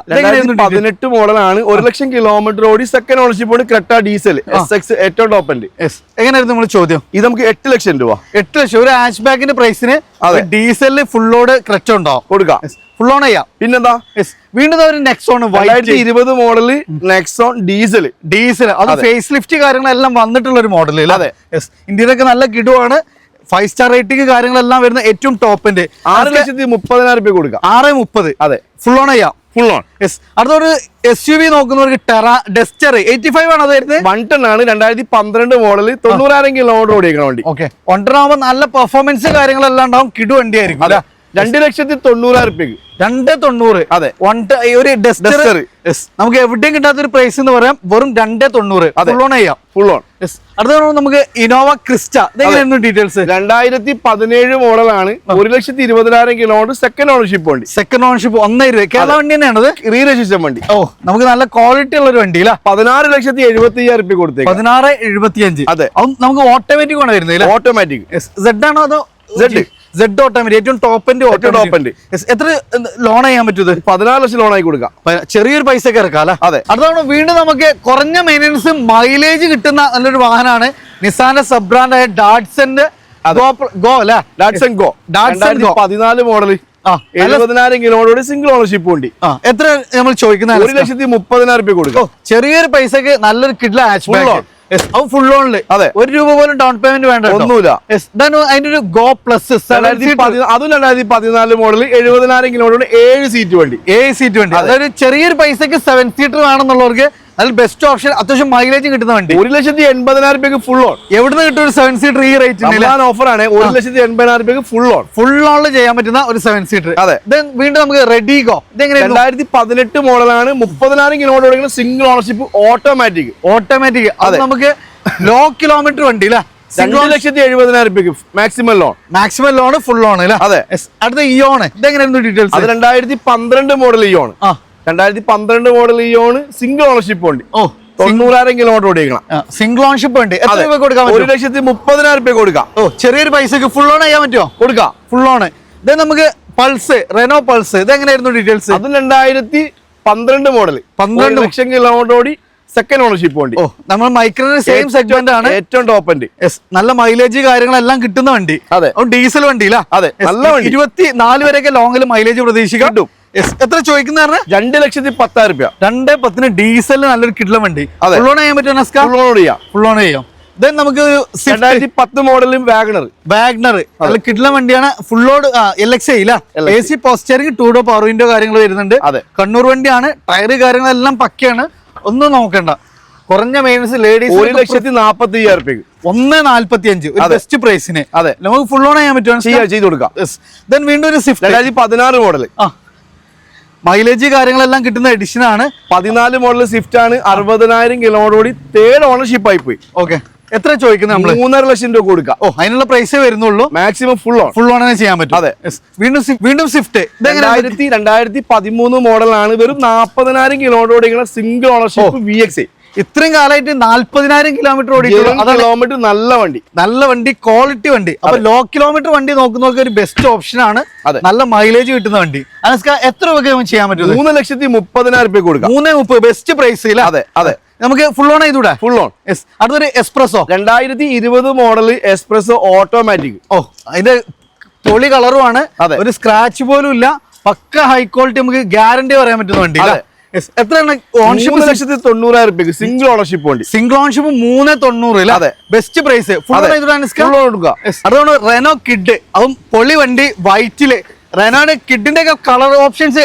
പതിനെട്ട് മോഡലാണ് ഒരു ലക്ഷം കിലോമീറ്റർ ഓടി സെക്കൻഡ് ഓണർഷിപ്പ് ഉണ്ട് ക്രെറ്റ ഡീസൽ എസ് എക്സ് ഏറ്റവും ടോപ്പ് യെസ് എങ്ങനെയായിരുന്നു നമ്മൾ ചോദ്യം? ഇത് നമുക്ക് എട്ട് ലക്ഷം രൂപ. എട്ട് ലക്ഷം. ഒരു ഹാച്ച് ബാക്കിന്റെ പ്രൈസിന്. ഡീസലിൽ ഫുള്ളോട് ക്രെറ്റ ഉണ്ടോ കൊടുക്കാം. ഫുൾ ഓൺ ചെയ്യാം. പിന്നെന്താ? വീണ്ടും ഒരു നെക്സോൺ രണ്ടായിരത്തി ഇരുപത് മോഡൽ നെക്സോൺ ഡീസൽ ഡീസൽ അത് ഫേസ് ലിഫ്റ്റ് കാര്യങ്ങളെല്ലാം വന്നിട്ടുള്ള ഒരു മോഡൽ അതെ. ഇന്ത്യയിലൊക്കെ നല്ല കിടുവാണ്. ഫൈവ് സ്റ്റാർ റേറ്റിംഗ് കാര്യങ്ങളെല്ലാം വരുന്ന ഏറ്റവും ടോപ്പിന്റെ. ആറ് ലക്ഷത്തി മുപ്പതിനായിരം രൂപ കൊടുക്കാം. ആറ് മുപ്പത്. അതെ. ഫുൾ ഓൺ ചെയ്യാം ഫുൾ ഓൺ യെസ് അടുത്തൊരു എസ് യു വി നോക്കുന്നവർക്ക് ടെറ ഡെസ്റ്റർ എയ്റ്റി ഫൈവ് ആണ് വരുന്നത് വൺ ടൺ ആണ് രണ്ടായിരത്തി പന്ത്രണ്ട് മോഡലിൽ തൊണ്ണൂറായിരം കിലോമീറ്റർ ഓടിയേക്കണ വണ്ടി. ഓക്കെ വണ്ടറാകുമ്പോൾ നല്ല പെർഫോമൻസ് കാര്യങ്ങളെല്ലാം ഉണ്ടാവും. കിടു വണ്ടിയായിരിക്കും അതെ. രണ്ട് ലക്ഷത്തി തൊണ്ണൂറായിരം രൂപയ്ക്ക് രണ്ട് തൊണ്ണൂറ്. അതെ. വൺ ഒരു ഡസ്റ്റർ നമുക്ക് എവിടെയും കിട്ടാത്ത ഒരു പ്രൈസ് എന്ന് പറയാം. വെറും രണ്ട് തൊണ്ണൂറ്. അതെ. ഫുൾ ഓൺ ചെയ്യാം. ഫുൾ ഓൺ യെസ് അടുത്ത നമുക്ക് ഇനോവ ക്രിസ്റ്റ ഇതെങ്ങനെയായിരുന്നു ഡീറ്റെയിൽസ് രണ്ടായിരത്തി പതിനേഴ് മോഡലാണ് ഒരു ലക്ഷത്തി ഇരുപതിനായിരം കിലോമീറ്റർ സെക്കൻഡ് ഓണർഷിപ്പ് വണ്ടി. സെക്കൻഡ് ഓണർഷിപ്പ് ഒന്നേ ഇരുപത്. കേരള വണ്ടി തന്നെയാണ് റീ രജിസ്റ്റർ വണ്ടി. ഓ നമുക്ക് നല്ല ക്വാളിറ്റി ഉള്ള ഒരു വണ്ടി പതിനാറ് ലക്ഷത്തി എഴുപത്തി അയ്യായിരം രൂപ കൊടുത്തേക്ക്. പതിനാറ് എഴുപത്തി അഞ്ച് അതെ. നമുക്ക് ഓട്ടോമാറ്റിക് ആണ് വരുന്നത് ഓട്ടോമാറ്റിക് സെഡ് ആണോ അതോ Z. സെഡ് ഓട്ടോമാറ്റിക് ഏറ്റവും ടോപ്പിന്റെ top end. എത്ര ലോൺ ചെയ്യാൻ പറ്റൂത്? പതിനാല് ലക്ഷം ലോൺ ആയി കൊടുക്കാം. ചെറിയൊരു പൈസ ഒക്കെ ഇറക്കാം അല്ലേ? അതെ. അതാണ് വീണ്ടും നമുക്ക് കുറഞ്ഞ മെയിന്റനൻസ് മൈലേജ് കിട്ടുന്ന നല്ലൊരു വാഹനമാണ് നിസാന്റെ സബ് ബ്രാൻഡായ ഡാഡ്സന്റെ ഗോ അല്ലെ? Datsun Go Datsun Go. പതിനാല് മോഡൽ എഴുപതിനായിരം കിലോമീറ്റർ സിംഗിൾ ഓണർഷിപ്പ് വണ്ടി. ആ എത്ര നമ്മൾ ചോദിക്കുന്ന ഒരു ലക്ഷത്തി മുപ്പതിനായിരം രൂപ കൊടുക്കും. കൊടുക്കാം ചെറിയൊരു പൈസക്ക് നല്ലൊരു കിഡ്ല ഹാച്ച് ബാക്ക് അത് ഫുൾ ഓണിൽ അതെ. ഒരു രൂപ പോലും ഡൗൺ പേയ്മെന്റ് വേണ്ട. ഒന്നുമില്ല. അതിന്റെ ഒരു ഗോ പ്ലസ് അതും രണ്ടായിരത്തി പതിനാല് മോഡൽ എഴുപതിനായിരം കിലോമീറ്റർ ഏഴ് സീറ്റ് വണ്ടി. ഏഴ് സീറ്റ് വണ്ടി. അതായത് ചെറിയൊരു പൈസക്ക് സെവൻ സീറ്റർ വേണമെന്നുള്ളവർക്ക് അതിൽ ബെസ്റ്റ് ഓപ്ഷൻ അത്യാവശ്യം മൈലേജ് കിട്ടുന്ന വണ്ടി. ഒരു ലക്ഷത്തി എൺപതിനായിരം രൂപയ്ക്ക് ഫുൾ ഓൺ എവിടുന്ന് കിട്ടും ഒരു സെവൻ സീറ്റർ ഈ റേറ്റ് ഓഫർ ആണ്. ഒരു ലക്ഷത്തി എൺപതിനായിരം രൂപയ്ക്ക് ഫുൾ ഓൺ ഫുൾ ഓണിൽ ചെയ്യാൻ പറ്റുന്ന ഒരു സെവൻ സീറ്റർ അതെ. വീണ്ടും നമുക്ക് റെഡി ഗോ ഇതെങ്ങനെ രണ്ടായിരത്തി പതിനെട്ട് മോഡലാണ്. മുപ്പതിനായിരം kilometre single ownership automatic automatic അത് നമുക്ക് ലോ കിലോമീറ്റർ വണ്ടി അല്ലേ? രണ്ട് ലക്ഷത്തി എഴുപതിനായിരം രൂപയ്ക്ക് maximum loan maximum loan full on അല്ലേ? അതെ. അടുത്ത ഇയോൺ ഇതെങ്ങനെയായിരുന്നു ഡീറ്റെയിൽസ് രണ്ടായിരത്തി പന്ത്രണ്ട് മോഡൽ ഇയോൺ ആ. രണ്ടായിരത്തി പന്ത്രണ്ട് മോഡൽ ഇയോൺ സിംഗിൾ ഓണർഷിപ്പ് ഉണ്ട്. ഓ തൊണ്ണൂറായിരം കിലോമീറ്റർ ഓടിക്കണം സിംഗിൾ ഓണർഷിപ്പ് ഉണ്ട്. എത്ര രൂപ കൊടുക്കാൻ ഒരു ലക്ഷത്തി മുപ്പതിനായിരം രൂപ കൊടുക്കാം. ഓ ചെറിയൊരു പൈസക്ക് ഫുൾ ഓൺ ചെയ്യാൻ പറ്റുമോ? കൊടുക്കാം. ഫുൾ ഓൺ ഇത് നമുക്ക് പൾസ് റെനോ പൾസ് ഇത് എങ്ങനെയായിരുന്നു ഡീറ്റെയിൽസ് അത് രണ്ടായിരത്തി പന്ത്രണ്ട് മോഡൽ 12 ഒരു ലക്ഷം കിലോമീറ്റർ ഓടി സെക്കൻഡ് ഓണർഷിപ്പ് വണ്ടി ഓ നമ്മൾ മൈക്രോന്റെ സെയിം സെഗ്മെന്റ് ആണ്. ഏറ്റവും ടോപ്പ് ഉണ്ട്. നല്ല മൈലേജ് കാര്യങ്ങളെല്ലാം കിട്ടുന്ന വണ്ടി. അതെ. ഡീസൽ വണ്ടി അതെ, നല്ല വണ്ടി. ഇരുപത്തി നാല് വരെയൊക്കെ ലോങ്ങിൽ മൈലേജ് പ്രതീക്ഷിക്കാം. എത്ര ചോദിക്കുന്ന രണ്ട് ലക്ഷത്തി പത്തായിരം രൂപ രണ്ട് പത്തിന് ഡീസൽ നല്ലൊരു കിട്ടുന്ന വണ്ടി. ഫുൾ ഓൺ ചെയ്യാൻ പറ്റുമോ ഫുൾ ഓൺ ചെയ്യാം. ഫുൾ ഓൺ ചെയ്യാം. ദെൻ നമുക്ക് രണ്ടായിരത്തി പത്ത് മോഡലും വാഗ്നർ വാഗ്നർ അതിൽ കിട്ടുന്ന വണ്ടിയാണ്. Full load L X A C power steering two door power window കാര്യങ്ങൾ വരുന്നുണ്ട്. അതെ. കണ്ണൂർ വണ്ടിയാണ്. ടയർ കാര്യങ്ങളെല്ലാം പക്കയാണ്. ഒന്നും നോക്കണ്ട. കുറഞ്ഞ മെയിൻസ് ഒരു ലേഡീസ് ലക്ഷത്തി നാപ്പത്തി അയ്യായിരം രൂപയ്ക്ക് ഒന്ന് നാല്പത്തി അഞ്ച് ഒരു. ബെസ്റ്റ് പ്രൈസിന് അതെ. നമുക്ക് ഫുൾ ഓൺ ചെയ്യാൻ പറ്റുവാണ് ചെയ്ത് കൊടുക്കാം. ദെൻ വീണ്ടും ഒരു സ്വിഫ്റ്റ് പതിനാറ് മോഡൽ ആ. മൈലേജ് കാര്യങ്ങളെല്ലാം കിട്ടുന്ന എഡിഷൻ ആണ്. പതിനാല് മോഡൽ സ്വിഫ്റ്റ് ആണ്. അറുപതിനായിരം കിലോമീറ്റർ കൂടി തേർഡ് ഓണർഷിപ്പ് ആയി പോയി. ഓക്കെ എത്ര ചോദിക്കുന്നത് നമ്മൾ മൂന്നര ലക്ഷം രൂപ കൊടുക്കുക ഓ അതിനുള്ള പ്രൈസേ വരുന്നുള്ളൂ. Maximum full on full on ചെയ്യാൻ പറ്റും. അതെ. വീണ്ടും വീണ്ടും സ്വിഫ്റ്റ് രണ്ടായിരത്തി രണ്ടായിരത്തി പതിമൂന്ന് മോഡലാണ് വെറും നാൽപ്പതിനായിരം കിലോമീറ്റർ ഓടിക്കുന്ന സിംഗിൾ ഓണർഷിപ്പ് വി എക്സ് ഇത്രയും കാലമായിട്ട് നാല്പതിനായിരം കിലോമീറ്റർ ഓടിയിട്ടുള്ളൂ കിലോമീറ്റർ നല്ല വണ്ടി. നല്ല വണ്ടി ക്വാളിറ്റി വണ്ടി. അപ്പൊ ലോ കിലോമീറ്റർ വണ്ടി നോക്കുന്നവർക്ക് ഒരു ബെസ്റ്റ് ഓപ്ഷൻ ആണ് നല്ല മൈലേജ് കിട്ടുന്ന വണ്ടി. അനസ്ക എത്ര രൂപ ചെയ്യാൻ പറ്റും മൂന്ന് ലക്ഷത്തി മുപ്പതിനായിരം രൂപ കൊടുക്കാം. മൂന്നേ മുപ്പത് ബെസ്റ്റ് പ്രൈസ് അതെ അതെ. നമുക്ക് ഫുൾ ഓൺ ചെയ്തൂടെ? ഫുൾ ഓൺ യെസ് അടുത്തൊരു എക്സ്പ്രസോ രണ്ടായിരത്തി ഇരുപത് മോഡൽ എക്സ്പ്രസ് ഓട്ടോമാറ്റിക് ഓ അതിന്റെ പൊളി കളറുമാണ് ഒരു സ്ക്രാച്ച് പോലും ഇല്ല. പക്ക ഹൈ ക്വാളിറ്റി നമുക്ക് ഗ്യാരണ്ടി പറയാൻ പറ്റുന്ന വണ്ടി. എത്രയാണ് ഓൺഷിപ്പ് ലക്ഷത്തി തൊണ്ണൂറായിരം രൂപയ്ക്ക് സിംഗിൾ ഓണർഷിപ്പ് വണ്ടി. സിംഗിൾ ഓണർഷിപ്പ് മൂന്ന് തൊണ്ണൂറ് അതെ. ബെസ്റ്റ് പ്രൈസ് ഫുൾ കൊടുക്കുക. അതുകൊണ്ട് റെനോ കിഡ് അതും പൊളി വണ്ടി വൈറ്റിൽ റെനോയുടെ കിഡിന്റെ ഒക്കെ കളർ ഓപ്ഷൻസ്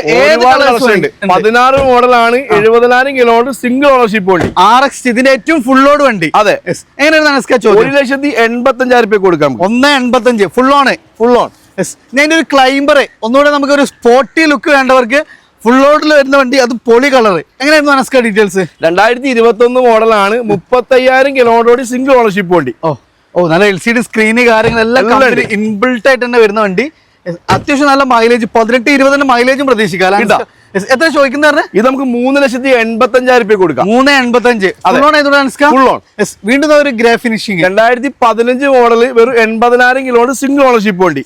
ഉണ്ട്. പതിനാറ് മോഡലാണ് എഴുപതിനായിരം കിലോമീറ്റർ സിംഗിൾ ഓണർഷിപ്പ് വണ്ടി. ആർ എക്സ് ഇതിന്റെ ഏറ്റവും ഫുൾ ലോഡ് വണ്ടി. അതെ. എങ്ങനെയാണ് ഒരു ലക്ഷത്തി എൺപത്തി അഞ്ചായിരം രൂപ കൊടുക്കാം ഒന്ന് എൺപത്തഞ്ച് ഫുൾ ഓൺ ഫുൾ ഓൺ ഞാൻ ഒരു ക്ലൈംബർ ഒന്നുകൂടെ നമുക്ക് ഒരു സ്പോർട്ടി ലുക്ക് വേണ്ടവർക്ക് ഫുൾ ലോഡിൽ വരുന്ന വണ്ടി അത് പൊളി കളർ എങ്ങനെയായിരുന്നു അനസ്ക ഡീറ്റെയിൽസ് രണ്ടായിരത്തി ഇരുപത്തി ഒന്ന് മോഡലാണ് മുപ്പത്തയ്യായിരം കിലോമീറ്റർ ഓടി സിംഗിൾ ഓണർഷിപ്പ് വണ്ടി. ഓ ഓ നല്ല എൽ സി ഡി സ്ക്രീന് കാര്യങ്ങളെല്ലാം ഇൻബിൾട്ട് ആയിട്ട് തന്നെ വരുന്ന വണ്ടി. അത്യാവശ്യം നല്ല മൈലേജ് പതിനെട്ട് ഇരുപതിന്റെ മൈലേജും പ്രതീക്ഷിക്കാം എത്ര ചോദിക്കുന്ന പറഞ്ഞാൽ ഇത് നമുക്ക് മൂന്ന് ലക്ഷത്തി എൺപത്തി അഞ്ചായിരം രൂപ കൊടുക്കാം. മൂന്ന് on. Yes, വീണ്ടും ഒരു ഗ്രേ ഫിനിഷിംഗ് രണ്ടായിരത്തി പതിനഞ്ച് മോഡൽ വെറും എൺപതിനായിരം കിലോമീറ്റർ സിംഗിൾ ഓണർഷിപ്പ് വണ്ടി.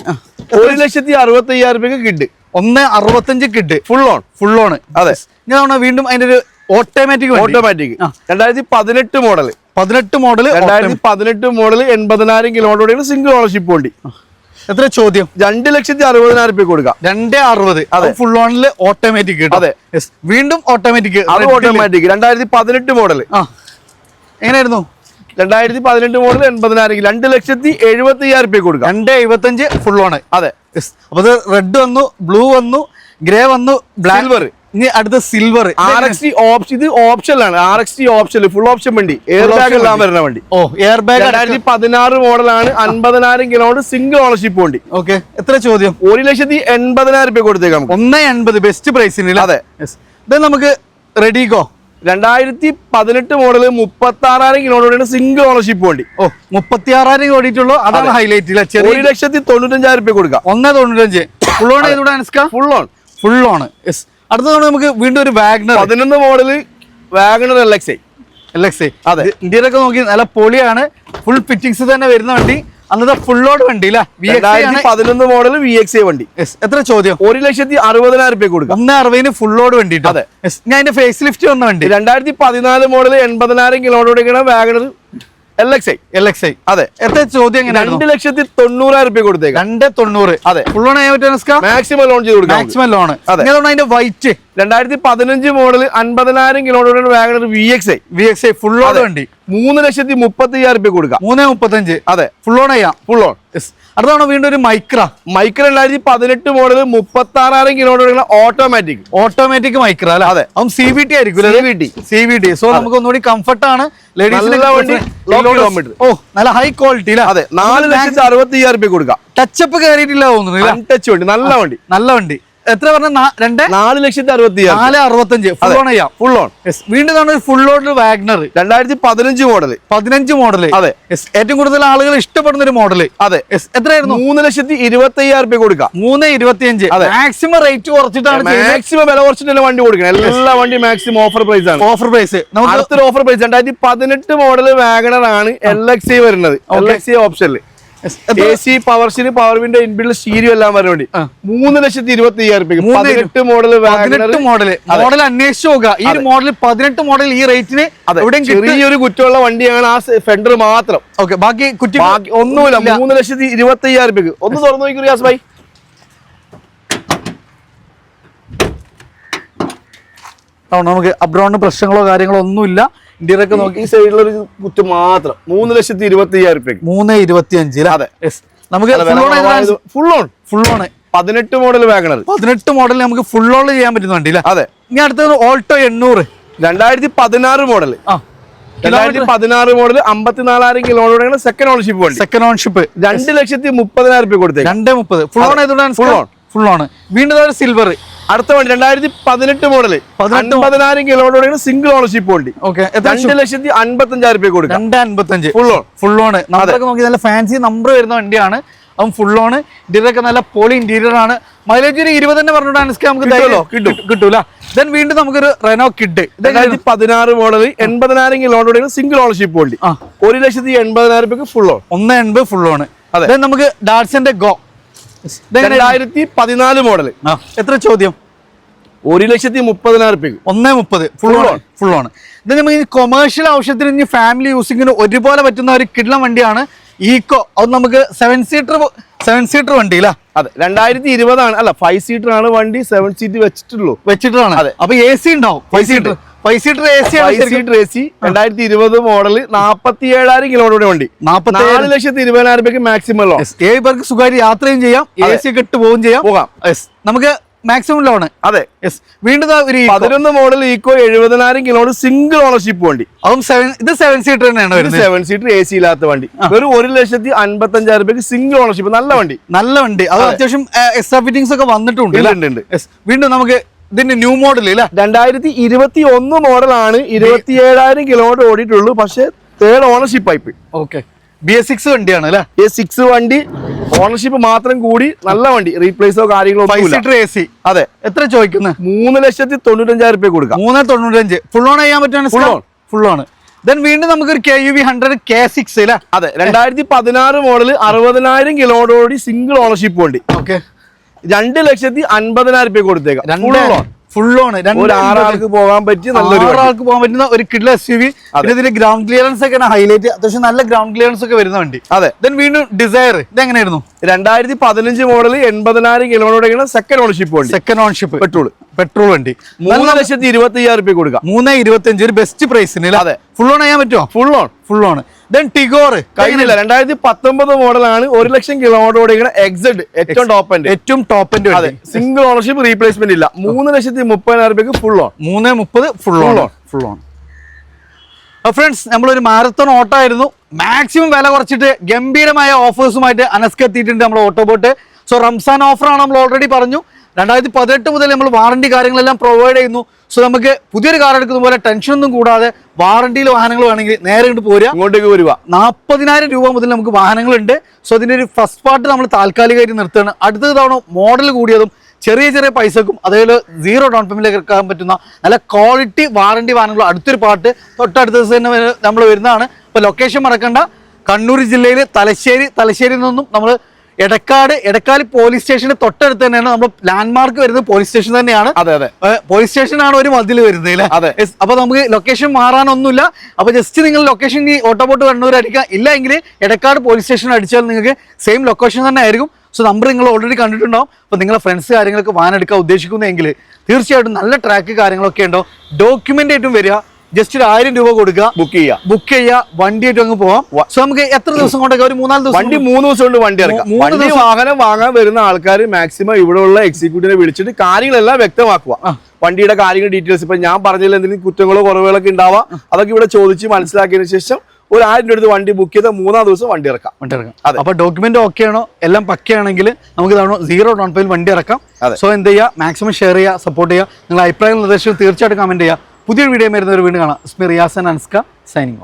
ഒരു ലക്ഷത്തി അറുപത്തി അയ്യായിരം രൂപയ്ക്ക് കിഡ്. ഒന്ന് അറുപത്തഞ്ച് കിഡ്. ഫുൾ ഓൺ ഫുൾ ഓൺ അതെ. ഞാൻ വീണ്ടും അതിന്റെ ഒരു ഓട്ടോമാറ്റിക് ഓട്ടോമാറ്റിക്. രണ്ടായിരത്തി പതിനെട്ട് മോഡൽ പതിനെട്ട് മോഡൽ രണ്ടായിരത്തി പതിനെട്ട് മോഡൽ എൺപതിനായിരം കിലോമീറ്റർ സിംഗിൾ ഓണർഷിപ്പ് വണ്ടി. എത്ര ചോദ്യം? രണ്ട് ലക്ഷത്തി അറുപതിനായിരം രൂപ കൊടുക്കാം. രണ്ട് അറുപത്. അതെ. ഫുൾ ഓണിൽ ഓട്ടോമാറ്റിക് അതെ. വീണ്ടും ഓട്ടോമാറ്റിക് അത് ഓട്ടോമാറ്റിക് രണ്ടായിരത്തി പതിനെട്ട് മോഡൽ ആ. എങ്ങനെയായിരുന്നു? രണ്ടായിരത്തി പതിനെട്ട് മോഡൽ എൺപതിനായിരം രണ്ട് ലക്ഷത്തി എഴുപത്തി അയ്യായിരം രൂപ കൊടുക്കാം. രണ്ട് എഴുപത്തഞ്ച് ഫുൾ ഓൺ അതെ. അപ്പൊ ഇത് റെഡ് വന്നു ബ്ലൂ വന്നു ഗ്രേ വന്നു ബ്ലാക്ക്. ഇനി അടുത്ത silver R X T option ഇത് ഓപ്ഷനിലാണ് R X T option full option വണ്ടി. എയർ ബാഗ് എല്ലാം വരുന്ന വണ്ടി. ഓ എയർ ബാഗ് രണ്ടായിരത്തി പതിനാറ് മോഡലാണ് അൻപതിനായിരം കിലോമീറ്റർ സിംഗിൾ ഓണർഷിപ്പ് വണ്ടി. ഓക്കെ എത്ര ചോദ്യം? ഒരു ലക്ഷത്തി എൺപതിനായിരം രൂപ കൊടുത്തേക്കാം. ഒന്നേ എൺപത്. ബെസ്റ്റ് പ്രൈസിന് അതെ. ഇത് നമുക്ക് റെഡി ഗോ രണ്ടായിരത്തി പതിനെട്ട് മോഡൽ മുപ്പത്തി ആറായിരം കിലോമീറ്റർ സിംഗിൾ ഓണർഷിപ്പ് വണ്ടി. ഓ മുപ്പത്തി ആറായിരം ഓടിയിട്ടുള്ളൂ. അതാണ് ഹൈലൈറ്റ് ഒരു ലക്ഷത്തി തൊണ്ണൂറ്റഞ്ചായിരം രൂപ കൊടുക്കാം. ഒന്ന് തൊണ്ണൂറ്റഞ്ച്. Full on അനുസ്ക full on full on yes അടുത്തതാണ് നമുക്ക് വീണ്ടും ഒരു വാഗ്നർ പതിനൊന്ന് model Wagon R L X I L X അതെ. ഇന്ത്യയിലൊക്കെ നോക്കി നല്ല പൊളിയാണ്. ഫുൾ ഫിറ്റിങ്സ് തന്നെ വരുന്ന വണ്ടി. അന്നത്തെ ഫുൾ ലോഡ് വണ്ടി പതിനൊന്ന് മോഡൽ വി എക്സ് എ വണ്ടി. എത്ര ചോദ്യം? ഒരു ലക്ഷത്തി അറുപതിനായിരം രൂപ കൊടുക്കാം. ഒന്ന് അറുപതിന് ഫുൾ ലോഡ് വണ്ടി അതെ. ഞാൻ അതിന്റെ ഫേസ് ലിഫ്റ്റ് വന്ന വണ്ടി. രണ്ടായിരത്തി പതിനാല് മോഡൽ എൺപതിനായിരം kilometre ഓടിക്കണ Wagon R L X I L X I അതെ. എത്ര ചോദ്യം രണ്ട് ലക്ഷത്തി തൊണ്ണൂറായിരം രൂപ കൊടുത്തേക്കാം. രണ്ട് തൊണ്ണൂറ്. അതെ. ഫുൾ ലോൺ ചെയ്യാൻ പറ്റുന്ന മാക്സിമം ലോൺ ചെയ്ത് കൊടുക്കാം. മാക്സിമം ലോൺ അതെ. അതിന്റെ വൈറ്റ് രണ്ടായിരത്തി പതിനഞ്ച് മോഡൽ അൻപതിനായിരം kilometre Wagon R V X I V X I full on വണ്ടി. മൂന്ന് ലക്ഷത്തി മുപ്പത്തി അയ്യായിരം രൂപ കൊടുക്കാം. മൂന്ന് മുപ്പത്തഞ്ച്. അതെ. ഫുൾ ഓൺ ചെയ്യാം. ഫുൾ ഓൺ അടുത്താണ് അടുത്ത വീണ്ടും ഒരു മൈക്ര മൈക്ര രണ്ടായിരത്തി പതിനെട്ട് മോഡൽ മുപ്പത്തി ആറായിരം കിലോമീറ്റർ ഓട്ടോമാറ്റിക് ഓട്ടോമാറ്റിക് മൈക്ര അല്ലെ? അതെ. അതും സി ബി ടി ആയിരിക്കും CVT. C V T so നമുക്ക് ഒന്നുകൂടി കംഫർട്ട് ആണ്. നല്ല വണ്ടി, low kilometer. ഓ നല്ല ഹൈ ക്വാളിറ്റി അതെ. നാല് ലക്ഷത്തി അറുപത്തി അയ്യായിരം രൂപ കൊടുക്കാം ടച്ചപ്പ് കയറിയിട്ടില്ല തോന്നുന്നു ടച്ച് വണ്ടി. നല്ല വണ്ടി. നല്ല വണ്ടി. എത്ര പറഞ്ഞ? രണ്ട്? നാല് ലക്ഷത്തി അറുപത്തി നാല് അറുപത്തഞ്ച്. ഫുൾ ഓൺ ചെയ്യാം. Full on. വീണ്ടും ഫുൾ ഓൺ വാഗ്നർ രണ്ടായിരത്തി പതിനഞ്ച് മോഡൽ പതിനഞ്ച് മോഡൽ അതെ. ഏറ്റവും കൂടുതൽ ആളുകൾ ഇഷ്ടപ്പെടുന്ന ഒരു മോഡൽ അതെ. എത്രയായിരുന്നു? മൂന്ന് ലക്ഷത്തി ഇരുപത്തി അയ്യായിരം രൂപ കൊടുക്കാം. മൂന്ന് ഇരുപത്തിയഞ്ച്. അതെ. മാക്സിമം റേറ്റ് കുറച്ചിട്ടാണ് മാക്സിമം വില കുറച്ചിട്ടല്ലേ വണ്ടി കൊടുക്കണം? എല്ലാ വണ്ടി മാക്സിമം ഓഫർ പ്രൈസ് ആണ്. ഓഫർ പ്രൈസ് നമുക്ക് അടുത്തൊരു ഓഫർ പ്രൈസ് രണ്ടായിരത്തി പതിനെട്ട് മോഡൽ വാഗ്നർ ആണ് എൽ എക്സ് വരുന്നത്. എൽ എക്സ് ഓപ്ഷനിൽ. A C power steering power window inbuilt stereo എല്ലാം വരാൻ വേണ്ടി. മൂന്ന് ലക്ഷത്തി ഇരുപത്തി അയ്യായിരം പതിനെട്ട് മോഡൽ പതിനെട്ട് മോഡൽ മോഡൽ അന്വേഷിച്ചു നോക്കുക. ഈ ഒരു മോഡൽ പതിനെട്ട് മോഡൽ ഈ റേറ്റിന് ചെറിയൊരു കുറ്റമുള്ള വണ്ടിയാണ് ആ ഫെൻഡർ മാത്രം. ഓക്കെ ബാക്കി കുറ്റി ഒന്നുമില്ല. മൂന്ന് ലക്ഷത്തി ഇരുപത്തി അയ്യായിരം രൂപ ഒന്ന് തുറന്നു നോക്കി റിയാസ് ഭായി. നമുക്ക് അബ്രോണ്ട് പ്രശ്നങ്ങളോ കാര്യങ്ങളോ ഒന്നുമില്ല. ഇന്ത്യയിലൊക്കെ നോക്കി ഈ ഈ സൈഡിലൊരു കുറ്റം മാത്രം. മൂന്ന് ലക്ഷത്തി ഇരുപത്തി അയ്യായിരം രൂപ മൂന്ന് ഇരുപത്തി അഞ്ച് അതെ. നമുക്ക് ഫുൾ ഓൺ ഫുൾ ഓൺ പതിനെട്ട് മോഡൽ വാഗണർ പതിനെട്ട് മോഡൽ നമുക്ക് ഫുൾ ഓൺ ചെയ്യാൻ പറ്റുന്ന അല്ലേ അതെ. ഇനി അടുത്തത് ഓൾട്ടോ എണ്ണൂറ്. രണ്ടായിരത്തി പതിനാറ് മോഡൽ ആ. രണ്ടായിരത്തി പതിനാറ് മോഡൽ അമ്പത്തിനാലായിരം കിലോമീറ്റർ സെക്കൻഡ് ഓൺഷിപ്പ് വണ്ടി. സെക്കൻഡ് ഓൺഷിപ്പ് രണ്ട് ലക്ഷത്തി മുപ്പതിനായിരം രൂപ കൊടുത്തേ രണ്ട് മുപ്പത്. ഫുൾ ഓൺ ആയതുകൊണ്ടാണ് ഫുൾ ഓൺ ഫുൾ ഓൺ വീണ്ടും സിൽവർ അടുത്ത വണ്ടി രണ്ടായിരത്തി പതിനെട്ട് മോഡൽ പതിനായിരം കിലോമീറ്റർ സിംഗിൾ ഓണർഷിപ്പ് വണ്ടി. ഓക്കെ രണ്ട് ലക്ഷത്തി അൻപത്തി അഞ്ചായിരം രൂപ കൊടുക്കും. രണ്ട് അൻപത്തഞ്ച്. ഫുൾ ഓൺ ഫുൾ ഓൺ നമ്മളൊക്കെ നോക്കി നല്ല ഫാൻസി നമ്പർ വരുന്ന വണ്ടിയാണ്. അതും ഫുൾ ഓൺ ഇന്റീരിയർ നല്ല പോളി ഇന്റീരിയർ ആണ്. മൈലേജ് ഒരു ഇരുപത് തന്നെ പറഞ്ഞിട്ട് നമുക്ക്. കിട്ടൂല. ദെൻ വീണ്ടും നമുക്കൊരു റെനോ കിഡ് രണ്ടായിരത്തി പതിനാറ് മോഡൽ എൺപതിനായിരം കിലോമീറ്റർ സിംഗിൾ ഓണർഷിപ്പ് വണ്ടി. ഒരു ലക്ഷത്തി എൺപതിനായിരം രൂപയ്ക്ക് ഫുൾ ഓൺ ഒന്ന് എൺപത് ഫുൾ ഓൺ അതെ. നമുക്ക് ഡാറ്റ്സിന്റെ ഗോ രണ്ടായിരത്തി പതിനാല് മോഡൽ എത്ര ചോദ്യം? ഒരു ലക്ഷത്തി മുപ്പതിനായിരം രൂപ ഒന്നേ മുപ്പത്. Full on. ഫുൾ ഓൺ ഇത് നമുക്ക് കൊമേഴ്ഷ്യൽ ആവശ്യത്തിന് ഇനി ഫാമിലി യൂസിങ്ങിന് ഒരുപോലെ പറ്റുന്ന ഒരു കിഡ്ലം വണ്ടിയാണ് ഈക്കോ അത് നമുക്ക് സെവൻ സീറ്റർ സെവൻ സീറ്റർ വണ്ടി അല്ല അതെ രണ്ടായിരത്തി ഇരുപതാണ് അല്ല ഫൈവ് സീറ്റർ ആണ് വണ്ടി സെവൻ സീറ്റ് വെച്ചിട്ടുള്ളൂ. വെച്ചിട്ടാണ് അതെ. അപ്പൊ എ സി ഉണ്ടാവും five seater five seater A C five. Seater A C രണ്ടായിരത്തി ഇരുപത് മോഡൽ നാപ്പത്തി ഏഴായിരം കിലോമീറ്റർ വണ്ടി. നാപ്പത്തി ലക്ഷത്തി ഇരുപതിനായിരം രൂപയ്ക്ക് മാക്സിമം ലോൺ. ഏഴ് പേർക്ക് സുഖമായിട്ട് യാത്രയും ചെയ്യാം. എ സി ഒക്കെ ഇട്ട് പോവുകയും ചെയ്യാം. പോകാം. നമുക്ക് മാക്സിമം ലോൺ അതെ. യെസ് വീണ്ടും ഒരു. പതിനൊന്ന് മോഡൽ ഈക്കോ എഴുപതിനായിരം കിലോമീറ്റർ സിംഗിൾ ഓണർഷിപ്പ് വണ്ടി. അതും സെവൻ ഇത് സെവൻ സീറ്റർ തന്നെയാണ് സെവൻ സീറ്റർ എ സി ഇല്ലാത്ത വണ്ടി. വെറും ഒരു ലക്ഷത്തി അൻപത്തി അഞ്ചായിരം രൂപയ്ക്ക് സിംഗിൾ ഓണർഷിപ്പ് നല്ല വണ്ടി. നല്ല വണ്ടി. അത് അത്യാവശ്യം എക്സ്ട്രാ ഫിറ്റിംഗ്സ് ഒക്കെ വന്നിട്ടുണ്ട്. വീണ്ടും നമുക്ക് ഇതിന്റെ ന്യൂ മോഡൽ ഇല്ല രണ്ടായിരത്തി ഇരുപത്തി ഒന്ന് മോഡലാണ് ഇരുപത്തി ഏഴായിരം കിലോമീറ്റർ ഓടിയിട്ടുള്ളൂ. പക്ഷെ തേർഡ് ഓണർഷിപ്പ് ആയിപ്പോയി. ഓക്കെ ബി എസ് സിക്സ് വണ്ടിയാണ് അല്ലെ എസ് സിക്സ് വണ്ടി ഓണർഷിപ്പ് മാത്രം കൂടി നല്ല വണ്ടി. റീപ്ലേസോ കാര്യങ്ങളോ സീറ്റർ എ സി അതെ. എത്ര ചോദിക്കുന്നത് മൂന്ന് ലക്ഷത്തി തൊണ്ണൂറ്റഞ്ചായിരം രൂപ കൊടുക്കാം. മൂന്ന് തൊണ്ണൂറ്റഞ്ച്. ഫുൾ ഓൺ ചെയ്യാൻ പറ്റുന്ന full on full on then വീണ്ടും നമുക്കൊരു K U V hundred K six അല്ലേ അതെ. രണ്ടായിരത്തി പതിനാറ് മോഡൽ അറുപതിനായിരം കിലോമീറ്റർ ഓടി സിംഗിൾ ഓണർഷിപ്പ് വണ്ടി. ഓക്കെ രണ്ട് ലക്ഷത്തി അൻപതിനായിരം രൂപ കൊടുത്തേക്കാം. ഫുൾ ഓൺ ഒരു ആറാൾക്ക് പോകാൻ പറ്റിയ നല്ലൊരു. ആൾക്ക് പോകാൻ പറ്റുന്ന ഒരു കിഡ്ല എസ് യു വി ഇതിന്റെ ഗ്രൗണ്ട് ക്ലിയറൻസ് ഒക്കെ ഹൈലൈറ്റ് അത്യാവശ്യം നല്ല ഗ്രൗണ്ട് ക്ലിയറൻസ് ഒക്കെ വരുന്ന വണ്ടി. അതെ. ദെൻ വീണ്ടും ഡിസയർ ഇത് എങ്ങനെയായിരുന്നു രണ്ടായിരത്തി പതിനഞ്ച് മോഡൽ എൺപതിനായിരം കിലോമീറ്റർ സെക്കൻഡ് ഓണർഷിപ്പ് വണ്ടി. സെക്കൻഡ് ഓൺഷിപ്പ് പെട്രോൾ പെട്രോൾ വണ്ടി. മൂന്ന് ലക്ഷത്തി ഇരുപത്തി അയ്യായിരം രൂപ കൊടുക്കാം. മൂന്ന് ഇരുപത്തി ഒരു ബെസ്റ്റ് പ്രൈസിന് അതെ. ഫുൾ ഓൺ ചെയ്യാൻ പറ്റുമോ? Full on full on then Tigor കഴിഞ്ഞില്ല. രണ്ടായിരത്തി പത്തൊമ്പത് മോഡലാണ് ഒരു ലക്ഷം കിലോമീറ്റർ ഓടിക്കുന്ന എക്സഡ് ഏറ്റവും ടോപ്പ് എൻഡ് ഏറ്റവും ടോപ്പ് എൻഡ് അതെ. സിംഗിൾ ഓണർഷിപ്പ് റീപ്ലേസ്മെന്റ് ഇല്ല. മൂന്ന് ലക്ഷത്തി മുപ്പതിനായിരം രൂപയ്ക്ക് ഫുൾ ഓൺ മൂന്ന് മുപ്പത് full on. Full on friends നമ്മളൊരു മാരത്തോൺ ഓട്ടമായിരുന്നു. മാക്സിമം വില കുറച്ചിട്ട് ഗംഭീരമായ ഓഫേഴ്സുമായിട്ട് അനസ്കെത്തിയിട്ടുണ്ട് നമ്മുടെ നമ്മൾ ഓട്ടോബോട്ട് സോ റംസാൻ ഓഫറാണ് നമ്മൾ ഓൾറെഡി പറഞ്ഞു. രണ്ടായിരത്തി പതിനെട്ട് മുതൽ നമ്മൾ വാറണ്ടി കാര്യങ്ങളെല്ലാം പ്രൊവൈഡ് ചെയ്യുന്നു. സോ നമുക്ക് പുതിയൊരു കാർ എടുക്കുന്ന പോലെ ടെൻഷനൊന്നും കൂടാതെ വാറണ്ടിയിൽ വാഹനങ്ങൾ വേണമെങ്കിൽ നേരെ ഇങ്ങോട്ട് പോരുക. ഇങ്ങോട്ടേക്ക് വരിക. നാൽപ്പതിനായിരം രൂപ മുതൽ നമുക്ക് വാഹനങ്ങളുണ്ട്. സോ അതിന്റെ ഒരു ഫസ്റ്റ് പാർട്ട് നമ്മൾ താൽക്കാലികമായിട്ട് നിർത്തുകയാണ്. അടുത്ത തവണ മോഡൽ കൂടിയതും ചെറിയ ചെറിയ പൈസക്കും അതേപോലെ സീറോ ഡൗൺ പേയ്മെന്റിലേക്ക് എടുക്കാൻ പറ്റുന്ന നല്ല ക്വാളിറ്റി വാറണ്ടി വാഹനങ്ങൾ അടുത്തൊരു പാർട്ട് തൊട്ടടുത്ത ദിവസം തന്നെ നമ്മൾ വരുന്നതാണ്. അപ്പോൾ ലൊക്കേഷൻ മറക്കണ്ട. കണ്ണൂർ ജില്ലയിൽ തലശ്ശേരി തലശ്ശേരിയിൽ നിന്നും നമ്മൾ എടക്കാട് എടക്കാട് പോലീസ് സ്റ്റേഷന് തൊട്ടടുത്ത് തന്നെയാണ് നമ്മൾ ലാൻഡ് മാർക്ക് വരുന്നത് പോലീസ് സ്റ്റേഷൻ തന്നെയാണ്. അതെ അതെ. പോലീസ് സ്റ്റേഷനാണ് ഒരു മതിൽ വരുന്നത് അല്ലേ? അതെ. അപ്പൊ നമുക്ക് ലൊക്കേഷൻ മാറാനൊന്നുമില്ല. അപ്പൊ ജസ്റ്റ് നിങ്ങൾ ലൊക്കേഷൻ ഈ ഓട്ടോബോട്ട് കണ്ണൂർ അടിക്കുക ഇല്ല എങ്കിൽ എടക്കാട് പോലീസ് സ്റ്റേഷൻ അടിച്ചാൽ നിങ്ങൾക്ക് സെയിം ലൊക്കേഷൻ തന്നെ ആയിരിക്കും. സോ നമ്പർ നിങ്ങൾ ഓൾറെഡി കണ്ടിട്ടുണ്ടാവും. അപ്പൊ നിങ്ങളെ ഫ്രണ്ട്സ് കാര്യങ്ങളൊക്കെ വാൻ എടുക്കാൻ ഉദ്ദേശിക്കുന്നതെങ്കിൽ തീർച്ചയായിട്ടും നല്ല ട്രാക്ക് കാര്യങ്ങളൊക്കെ ഉണ്ടോ ഡോക്യുമെന്റ് ആയിട്ടും വരിക. ജസ്റ്റ് ഒരു ആയിരം രൂപ കൊടുക്കുക. ബുക്ക് ചെയ്യുക. ബുക്ക് ചെയ്യുക വണ്ടിയായിട്ട് അങ്ങ് പോവാം. സോ നമുക്ക് എത്ര ദിവസം കൊണ്ടൊക്കെ ഒരു മൂന്നാൽ ദിവസം വണ്ടി മൂന്ന് ദിവസം കൊണ്ട് വണ്ടി ഇറക്കാം. മൂന്ന് വണ്ടി ദിവസം- വാഹനം വാങ്ങാൻ വരുന്ന ആൾക്കാർ മാക്സിമം ഇവിടെയുള്ള എക്സിക്യൂട്ടീവിനെ വിളിച്ചിട്ട് കാര്യങ്ങളെല്ലാം വ്യക്തമാക്കുക. വണ്ടിയുടെ കാര്യങ്ങൾ ഡീറ്റെയിൽസ് ഇപ്പൊ ഞാൻ പറഞ്ഞതിൽ എന്തെങ്കിലും കുറ്റങ്ങളോ കുറവുകളൊക്കെ ഉണ്ടാവാം. അതൊക്കെ ഇവിടെ ചോദിച്ച് മനസ്സിലാക്കിയതിനു ശേഷം ഒരു ആയിരം രൂപ എടുത്ത് വണ്ടി ബുക്ക് ചെയ്താൽ മൂന്നാം ദിവസം വണ്ടി ഇറക്കാം. വണ്ടി ഇറക്കാം. അതെ. അപ്പൊ ഡോക്യുമെന്റ് ഓക്കെ ആണോ? എല്ലാം പക്കയാണെങ്കിൽ നമുക്ക് സീറോ ഡൗൺ പേയിൽ വണ്ടി ഇറക്കാം. അതെ. സോ എന്ത് ചെയ്യുക? മാക്സിമം ഷെയർ ചെയ്യുക സപ്പോർട്ട് ചെയ്യുക. നിങ്ങളുടെ അഭിപ്രായം നിർദ്ദേശം തീർച്ചയായിട്ടും കമന്റ് ചെയ്യുക. പുതിയൊരു വീഡിയോ വരുന്നവർ വീണ്ടും കാണാം. സ്മിർ റിയാസൻ അൻസ്ക സൈനിങ്